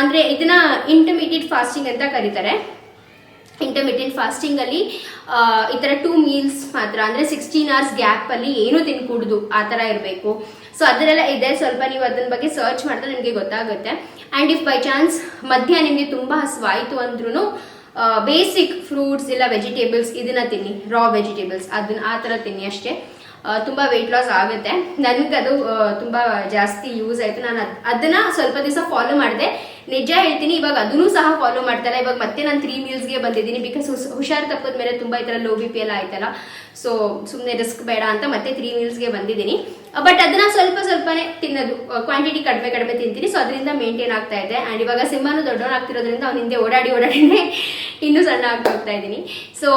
S1: ಅಂದ್ರೆ ಇದನ್ನ ಇಂಟರ್ಮೀಡಿಯೇಟ್ ಫಾಸ್ಟಿಂಗ್ ಅಂತ ಕರೀತಾರೆ. ಇಂಟರ್ಮಿಡಿಯಂಟ್ ಫಾಸ್ಟಿಂಗ್ ಅಲ್ಲಿ ಆ, ಈ ತರ ಟೂ ಮೀಲ್ಸ್ ಮಾತ್ರ ಅಂದ್ರೆ ಸಿಕ್ಸ್ಟೀನ್ ಅವರ್ಸ್ ಗ್ಯಾಪ್ ಅಲ್ಲಿ ಏನು ತಿನ್ಕೂಡ್ದು ಆ ತರ ಇರಬೇಕು. ಸೊ ಅದರೆಲ್ಲ ಇದೆ. ಸ್ವಲ್ಪ ನೀವು ಅದನ್ನ ಬಗ್ಗೆ ಸರ್ಚ್ ಮಾಡಿದ್ರೆ ನಿಮಗೆ ಗೊತ್ತಾಗುತ್ತೆ. ಆ್ಯಂಡ್ ಇಫ್ ಬೈ ಚಾನ್ಸ್ ಮಧ್ಯ ನಿಮಗೆ ತುಂಬ ಹಸುವಾಯಿತು ಅಂದ್ರೂ ಬೇಸಿಕ್ ಫ್ರೂಟ್ಸ್ ಇಲ್ಲ ವೆಜಿಟೇಬಲ್ಸ್ ಇದನ್ನ ತಿನ್ನಿ. ರಾ ವೆಜಿಟೇಬಲ್ಸ್ ಅದನ್ನ ಆ ಥರ ತಿನ್ನಿ ಅಷ್ಟೇ. ತುಂಬ ವೆಯ್ಟ್ ಲಾಸ್ ಆಗುತ್ತೆ. ನನಗೆ ಅದು ತುಂಬ ಜಾಸ್ತಿ ಯೂಸ್ ಆಯಿತು. ನಾನು ಅದು, ಅದನ್ನ ಸ್ವಲ್ಪ ದಿವಸ ಫಾಲೋ ಮಾಡಿದೆ. ನಿಜ ಹೇಳ್ತೀನಿ, ಇವಾಗ ಅದನ್ನು ಸಹ ಫಾಲೋ ಮಾಡ್ತಾರೆ ಇವಾಗ ಮತ್ತೆ ನಾನು ತ್ರೀ ಮೀಲ್ಸ್ಗೆ ಬಂದಿದ್ದೀನಿ. ಬಿಕಾಸ್ ಹುಷಾರು ತಪ್ಪದ ಮೇಲೆ ತುಂಬ ಈ ಥರ ಲೋ ಬಿ ಪಿ ಎಲ್ಲ ಆಯ್ತಲ್ಲ. ಸೊ ಸುಮ್ಮನೆ ರಿಸ್ಕ್ ಬೇಡ ಅಂತ ಮತ್ತೆ ತ್ರೀ ಮೀಲ್ಸ್ಗೆ ಬಂದಿದ್ದೀನಿ. ಬಟ್ ಅದನ್ನ ಸ್ವಲ್ಪ ಸ್ವಲ್ಪನೇ ತಿನ್ನೋದು. ಕ್ವಾಂಟಿಟಿ ಕಡಿಮೆ ಕಡಿಮೆ ತಿಂತೀನಿ. ಸೊ ಅದರಿಂದ ಮೇಂಟೈನ್ ಆಗ್ತಾ ಇದೆ. ಆ್ಯಂಡ್ ಇವಾಗ ಸಿಂಹನು ದೊಡ್ಡವನಾಗ್ತಿರೋದ್ರಿಂದ ಅವ್ನ ಹಿಂದೆ ಓಡಾಡಿ ಓಡಾಡಿನೇ ಇನ್ನೂ ಸಣ್ಣ ಆಗ್ತಾ ಹೋಗ್ತಾ ಇದ್ದೀನಿ. ಸೊ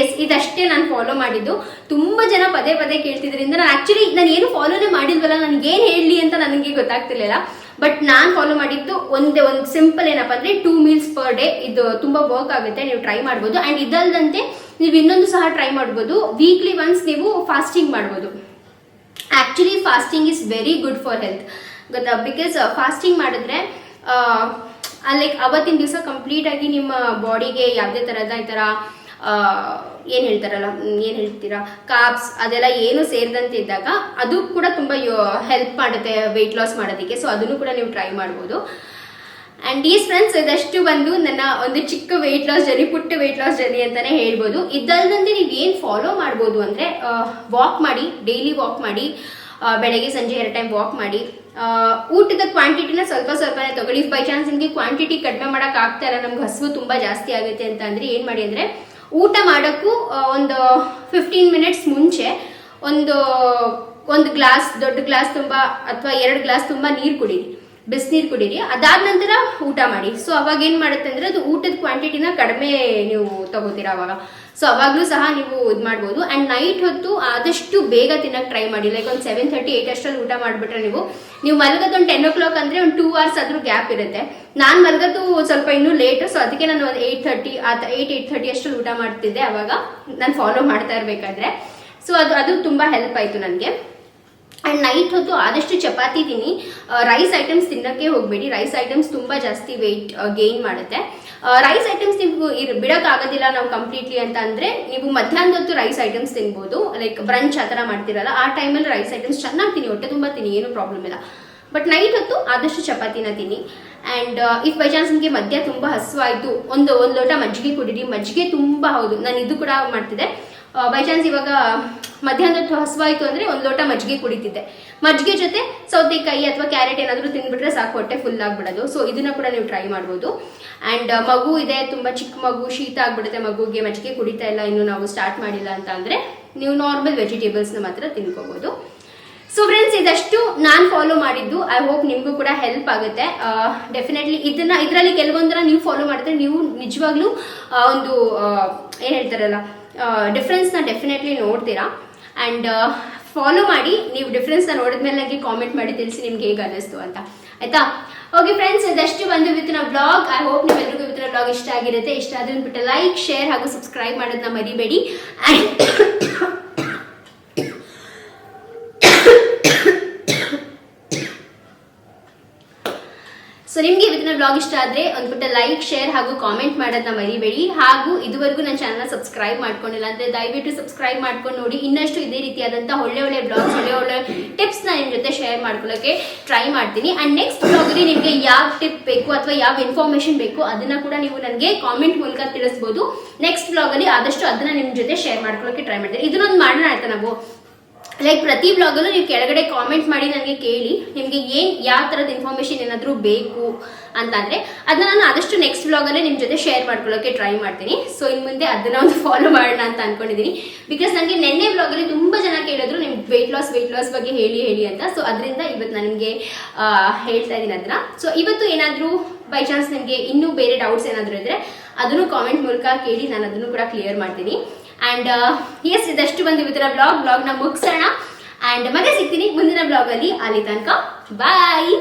S1: ಎಸ್ ಇದಷ್ಟೇ ನಾನು ಫಾಲೋ ಮಾಡಿದ್ದು. ತುಂಬ ಜನ ಪದೇ ಪದೇ ಕೇಳ್ತಿದ್ರಿಂದ ನಾನು ಆ್ಯಕ್ಚುಲಿ ನಾನು ಏನು ಫಾಲೋನೇ ಮಾಡಿಲ್ವಲ್ಲ, ನನಗೆ ಏನು ಹೇಳಲಿ ಅಂತ ನನಗೆ ಗೊತ್ತಾಗ್ತಿರ್ಲಿಲ್ಲ. ಬಟ್ ನಾನು ಫಾಲೋ ಮಾಡಿದ್ದು ಒಂದೇ ಒಂದು ಸಿಂಪಲ್ ಏನಪ್ಪ ಅಂದರೆ ಟೂ ಮೀಲ್ಸ್ ಪರ್ ಡೇ ಇದು ತುಂಬ ವರ್ಕ್ ಆಗುತ್ತೆ. ನೀವು ಟ್ರೈ ಮಾಡ್ಬೋದು. ಆ್ಯಂಡ್ ಇದಲ್ಲದಂತೆ ನೀವು ಇನ್ನೊಂದು ಸಹ ಟ್ರೈ ಮಾಡ್ಬೋದು. ವೀಕ್ಲಿ ಒನ್ಸ್ ನೀವು ಫಾಸ್ಟಿಂಗ್ ಮಾಡ್ಬೋದು. Actually fasting is very good for health ಗೊತ್ತಾ? ಬಿಕಾಸ್ ಫಾಸ್ಟಿಂಗ್ ಮಾಡಿದ್ರೆ ಲೈಕ್ ಅವತ್ತಿನ ದಿವಸ ಕಂಪ್ಲೀಟ್ ಆಗಿ ನಿಮ್ಮ ಬಾಡಿಗೆ ಯಾವುದೇ ಥರದ ಈ ಥರ ಏನು ಹೇಳ್ತಾರಲ್ಲ ಏನು ಹೇಳ್ತೀರಾ? ಕಾಪ್ಸ್ ಅದೆಲ್ಲ ಏನು ಸೇರಿದಂತೆ ಇದ್ದಾಗ ಅದು ಕೂಡ ತುಂಬ ಹೆಲ್ಪ್ ಮಾಡುತ್ತೆ ವೆಯ್ಟ್ ಲಾಸ್ ಮಾಡೋದಕ್ಕೆ. ಸೊ ಅದನ್ನು ಕೂಡ ನೀವು ಟ್ರೈ ಮಾಡ್ಬೋದು. ಆ್ಯಂಡ್ ಈ ಫ್ರೆಂಡ್ಸ್ ಇದಷ್ಟು ಬಂದು ನನ್ನ ಒಂದು ಚಿಕ್ಕ ವೆಯ್ಟ್ ಲಾಸ್ ಜರ್ನಿ ಪುಟ್ಟ ವೆಯ್ಟ್ ಲಾಸ್ ಜರ್ನಿ ಅಂತಲೇ ಹೇಳ್ಬೋದು. ಇದಲ್ಲದಂತೆ ನೀವು ಏನು ಫಾಲೋ ಮಾಡ್ಬೋದು ಅಂದರೆ ವಾಕ್ ಮಾಡಿ ಡೈಲಿ ವಾಕ್ ಮಾಡಿ ಬೆಳಗ್ಗೆ ಸಂಜೆ ಎರಡು ಟೈಮ್ ವಾಕ್ ಮಾಡಿ. ಊಟದ ಕ್ವಾಂಟಿಟಿನ ಸ್ವಲ್ಪ ಸ್ವಲ್ಪನೇ ತಗೊಳ್ಳಿ. ಬೈ ಚಾನ್ಸ್ ನಿಮಗೆ ಕ್ವಾಂಟಿಟಿ ಕಡಿಮೆ ಮಾಡೋಕೆ ಆಗ್ತಾ ಇಲ್ಲ, ನಮ್ಗೆ ಹಸಿವು ತುಂಬ ಜಾಸ್ತಿ ಆಗುತ್ತೆ ಅಂತ ಅಂದರೆ ಏನು ಮಾಡಿ ಅಂದರೆ, ಊಟ ಮಾಡೋಕ್ಕೂ ಒಂದು ಫಿಫ್ಟೀನ್ ಮಿನಿಟ್ಸ್ ಮುಂಚೆ ಒಂದು ಒಂದು ಗ್ಲಾಸ್ ದೊಡ್ಡ ಗ್ಲಾಸ್ ತುಂಬ ಅಥವಾ ಎರಡು ಗ್ಲಾಸ್ ತುಂಬ ನೀರು ಕುಡೀರಿ. ಬಿಸಿನೀರು ಕುಡೀರಿ. ಅದಾದ ನಂತರ ಊಟ ಮಾಡಿ. ಸೊ ಅವಾಗ ಏನು ಮಾಡುತ್ತೆ ಅಂದರೆ ಅದು ಊಟದ ಕ್ವಾಂಟಿಟಿನ ಕಡಿಮೆ ನೀವು ತಗೋತೀರಾ ಅವಾಗ. ಸೊ ಅವಾಗಲೂ ಸಹ ನೀವು ಇದು ಮಾಡ್ಬೋದು. ಆ್ಯಂಡ್ ನೈಟ್ ಹೊತ್ತು ಆದಷ್ಟು ಬೇಗ ತಿನ್ನಕ್ಕೆ ಟ್ರೈ ಮಾಡಿ. ಲೈಕ್ ಒಂದು ಸೆವೆನ್ ತರ್ಟಿ ಏಯ್ಟ್ ಅಷ್ಟರಲ್ಲಿ ಊಟ ಮಾಡಿಬಿಟ್ರೆ ನೀವು ನೀವು ಮಲಗೋದು ಒಂದು ಟೆನ್ ಓ ಕ್ಲಾಕ್ ಅಂದರೆ ಒಂದು ಟೂ ಅವರ್ಸ್ ಆದರೂ ಗ್ಯಾಪ್ ಇರುತ್ತೆ. ನಾನು ಮಲಗೋದು ಸ್ವಲ್ಪ ಇನ್ನೂ ಲೇಟು ಸೊ ಅದಕ್ಕೆ ನಾನು ಒಂದು ಏಯ್ಟ್ ಥರ್ಟಿ ಆ ಏಯ್ಟ್ ಏಯ್ಟ್ ತರ್ಟಿ ಅಷ್ಟರಲ್ಲಿ ಊಟ ಮಾಡ್ತಿದ್ದೆ ಅವಾಗ. ನಾನು ಫಾಲೋ ಮಾಡ್ತಾ ಇರಬೇಕಾದ್ರೆ. ಸೊ ಅದು ಅದು ತುಂಬ ಹೆಲ್ಪ್ ಆಯಿತು ನನಗೆ. ಆ್ಯಂಡ್ ನೈಟ್ ಹೊತ್ತು ಆದಷ್ಟು ಚಪಾತಿ ತಿನ್ನಿ. ರೈಸ್ ಐಟಮ್ಸ್ ತಿನ್ನೋಕ್ಕೆ ಹೋಗಬೇಡಿ. ರೈಸ್ ಐಟಮ್ಸ್ ತುಂಬ ಜಾಸ್ತಿ ವೆಯ್ಟ್ ಗೇನ್ ಮಾಡುತ್ತೆ. ರೈಸ್ ಐಟಮ್ಸ್ ನೀವು ಇರ್, ಬಿಡೋಕ್ಕಾಗೋದಿಲ್ಲ ನಾವು ಕಂಪ್ಲೀಟ್ಲಿ ಅಂತ ಅಂದರೆ ನೀವು ಮಧ್ಯಾಹ್ನದ ಹೊತ್ತು ರೈಸ್ ಐಟಮ್ಸ್ ತಿನ್ಬೋದು. ಲೈಕ್ ಬ್ರಂಚ್ ಆ ಥರ ಮಾಡ್ತಿರಲ್ಲ, ಆ ಟೈಮಲ್ಲಿ ರೈಸ್ ಐಟಮ್ಸ್ ಚೆನ್ನಾಗಿ ತಿನ್ನಿ. ಹೊಟ್ಟೆ ತುಂಬ ತಿನ್ನಿ, ಏನು ಪ್ರಾಬ್ಲಮ್ ಇಲ್ಲ. ಬಟ್ ನೈಟ್ ಹೊತ್ತು ಆದಷ್ಟು ಚಪಾತಿನ ತಿನ್ನಿ. ಆ್ಯಂಡ್ ಇಫ್ ಬೈ ಚಾನ್ಸ್ ನಿಮಗೆ ಮಧ್ಯ ತುಂಬ ಹಸುವಾಯಿತು, ಒಂದು ಒಂದು ಲೋಟ ಮಜ್ಜಿಗೆ ಕುಡೀರಿ. ಮಜ್ಜಿಗೆ ತುಂಬ ಹೌದು. ನಾನು ಇದು ಕೂಡ ಮಾಡ್ತಿದ್ದೆ. ಬೈ ಚಾನ್ಸ್ ಇವಾಗ ಮಧ್ಯಾಹ್ನದ ಹಸುವಾಯಿತು ಅಂದರೆ ಒಂದು ಲೋಟ ಮಜ್ಜಿಗೆ ಕುಡಿತಿದ್ದೆ. ಮಜ್ಜಿಗೆ ಜೊತೆ ಸೌತೆಕಾಯಿ ಅಥವಾ ಕ್ಯಾರೆಟ್ ಏನಾದರೂ ತಿಂದ್ಬಿಟ್ರೆ ಸಾಕು, ಹೊಟ್ಟೆ ಫುಲ್ ಆಗಿಬಿಡೋದು. ಸೊ ಇದನ್ನ ಕೂಡ ನೀವು ಟ್ರೈ ಮಾಡ್ಬೋದು. ಆ್ಯಂಡ್ ಮಗು ಇದೆ, ತುಂಬ ಚಿಕ್ಕ ಮಗು, ಶೀತ ಆಗ್ಬಿಡುತ್ತೆ, ಮಗುಗೆ ಮಜ್ಜಿಗೆ ಕುಡಿತಾ ಇಲ್ಲ, ಇನ್ನು ನಾವು ಸ್ಟಾರ್ಟ್ ಮಾಡಿಲ್ಲ ಅಂತ ಅಂದರೆ ನೀವು ನಾರ್ಮಲ್ ವೆಜಿಟೇಬಲ್ಸ್ನ ಮಾತ್ರ ತಿನ್ಕೋಬೋದು. ಸೊ ಫ್ರೆಂಡ್ಸ್ ಇದಷ್ಟು ನಾನು ಫಾಲೋ ಮಾಡಿದ್ದು. ಐ ಹೋಪ್ ನಿಮಗೂ ಕೂಡ ಹೆಲ್ಪ್ ಆಗುತ್ತೆ. ಡೆಫಿನೆಟ್ಲಿ ಇದನ್ನ, ಇದರಲ್ಲಿ ಕೆಲವೊಂದರ ನೀವು ಫಾಲೋ ಮಾಡಿದ್ರೆ ನೀವು ನಿಜವಾಗ್ಲೂ ಒಂದು ಏನು ಹೇಳ್ತಾರಲ್ಲ ಡಿಫ್ರೆನ್ಸ್ನ ಡೆಫಿನೆಟ್ಲಿ ನೋಡ್ತೀರಾ? ಆ್ಯಂಡ್ ಫಾಲೋ ಮಾಡಿ, ನೀವು ಡಿಫ್ರೆನ್ಸ್ನ ನೋಡಿದ್ಮೇಲೆ ನನಗೆ ಕಾಮೆಂಟ್ ಮಾಡಿ ತಿಳಿಸಿ ನಿಮ್ಗೆ ಹೇಗೆ ಅನ್ನಿಸ್ತು ಅಂತ. ಆಯ್ತಾ? ಓಕೆ ಫ್ರೆಂಡ್ಸ್ ಇದಷ್ಟು ಬಂದು ಇವತ್ತಿನ ಬ್ಲಾಗ್ ಐ ಹೋಪ್ ನಿಮ್ಮೆಲ್ಲರಿಗೂ ಇವತ್ತಿನ ಬ್ಲಾಗ್ ಇಷ್ಟ ಆಗಿರುತ್ತೆ. ಇಷ್ಟ ಆದ್ರೆ ಬಿಟ್ಟು ಲೈಕ್ ಶೇರ್ ಹಾಗೂ ಸಬ್ಸ್ಕ್ರೈಬ್ ಮಾಡೋದನ್ನ ಮರಿಬೇಡಿ. ಆ್ಯಂಡ್ ಸೊ ನಿಮಗೆ ಇವತ್ತಿನ ಬ್ಲಾಗ್ ಇಷ್ಟ ಆದರೆ ಒಂದು ಪುಟ್ಟ ಲೈಕ್ ಶೇರ್ ಹಾಗೂ ಕಾಮೆಂಟ್ ಮಾಡೋದನ್ನ ಮರಿಬೇಡಿ. ಹಾಗೂ ಇದುವರೆಗೂ ನನ್ನ ಚಾನಲ್ ಸಬ್ಸ್ಕ್ರೈಬ್ ಮಾಡ್ಕೊಂಡಿಲ್ಲ ಅಂದರೆ ದಯವಿಟ್ಟು ಸಬ್ಸ್ಕ್ರೈಬ್ ಮಾಡ್ಕೊಂಡು ನೋಡಿ. ಇನ್ನಷ್ಟು ಇದೇ ರೀತಿಯಾದಂಥ ಒಳ್ಳೆ ಒಳ್ಳೆ ಬ್ಲಾಗ್ಸ್ ಒಳ್ಳೆ ಒಳ್ಳೆ ಟಿಪ್ಸ್ನ ನಿಮ್ಮ ಜೊತೆ ಶೇರ್ ಮಾಡ್ಕೊಳ್ಳೋಕ್ಕೆ ಟ್ರೈ ಮಾಡ್ತೀನಿ. ಆ್ಯಂಡ್ ನೆಕ್ಸ್ಟ್ ಬ್ಲಾಗಲ್ಲಿ ನಿಮಗೆ ಯಾವ ಟಿಪ್ ಬೇಕು ಅಥವಾ ಯಾವ ಇನ್ಫಾರ್ಮೇಷನ್ ಬೇಕು ಅದನ್ನ ಕೂಡ ನೀವು ನನಗೆ ಕಾಮೆಂಟ್ ಮೂಲಕ ತಿಳಿಸ್ಬೋದು. ನೆಕ್ಸ್ಟ್ ಬ್ಲಾಗಲ್ಲಿ ಆದಷ್ಟು ಅದನ್ನ ನಿಮ್ಮ ಜೊತೆ ಶೇರ್ ಮಾಡ್ಕೊಳ್ಳೋಕೆ ಟ್ರೈ ಮಾಡ್ತೀನಿ. ಇದನ್ನೊಂದು ಮಾಡೋಣ ಆಯ್ತಾ ನಾವು? ಲೈಕ್ ಪ್ರತಿ ಬ್ಲಾಗಲ್ಲೂ ನೀವು ಕೆಳಗಡೆ ಕಾಮೆಂಟ್ ಮಾಡಿ ನನಗೆ ಕೇಳಿ, ನಿಮಗೆ ಏನು, ಯಾವ ಥರದ ಇನ್ಫಾರ್ಮೇಷನ್ ಏನಾದರೂ ಬೇಕು ಅಂತಂದರೆ ಅದನ್ನ ನಾನು ಆದಷ್ಟು ನೆಕ್ಸ್ಟ್ ಬ್ಲಾಗಲ್ಲೇ ನಿಮ್ಮ ಜೊತೆ ಶೇರ್ ಮಾಡ್ಕೊಳ್ಳೋಕ್ಕೆ ಟ್ರೈ ಮಾಡ್ತೀನಿ. ಸೊ ಇನ್ನು ಮುಂದೆ ಅದನ್ನ ಒಂದು ಫಾಲೋ ಮಾಡೋಣ ಅಂತ ಅನ್ಕೊಂಡಿದ್ದೀನಿ ಬಿಕಾಸ್ ನನಗೆ ನೆನ್ನೆ ಬ್ಲಾಗಲ್ಲಿ ತುಂಬ ಜನ ಕೇಳಿದ್ರು ನಿಮ್ಮ ವೆಯ್ಟ್ ಲಾಸ್ ವೆಯ್ಟ್ ಲಾಸ್ ಬಗ್ಗೆ ಹೇಳಿ ಹೇಳಿ ಅಂತ. ಸೊ ಅದರಿಂದ ಇವತ್ತು ನಾನು ನಿಮಗೆ ಹೇಳ್ತಾ ಇದ್ದೀನಿ ಅದನ್ನ ಸೊ ಇವತ್ತು ಏನಾದರೂ ಬೈ ಚಾನ್ಸ್ ನಿಮಗೆ ಇನ್ನೂ ಬೇರೆ ಡೌಟ್ಸ್ ಏನಾದರೂ ಇದ್ದರೆ ಅದನ್ನು ಕಾಮೆಂಟ್ ಮೂಲಕ ಕೇಳಿ ನಾನು ಅದನ್ನು ಕೂಡ ಕ್ಲಿಯರ್ ಮಾಡ್ತೀನಿ. ಆ್ಯಂಡ್ ಎಸ್ ಇದಷ್ಟು ಬಂದು ಇವತ್ತಿನ ಬ್ಲಾಗ್ ಬ್ಲಾಗ್ನ ಮುಗಿಸೋಣ. ಆ್ಯಂಡ್ ಮತ್ತೆ ಸಿಗ್ತೀನಿ ಮುಂದಿನ ಬ್ಲಾಗಲ್ಲಿ ಅಲ್ಲಿ. ತನಕ ಬಾಯ್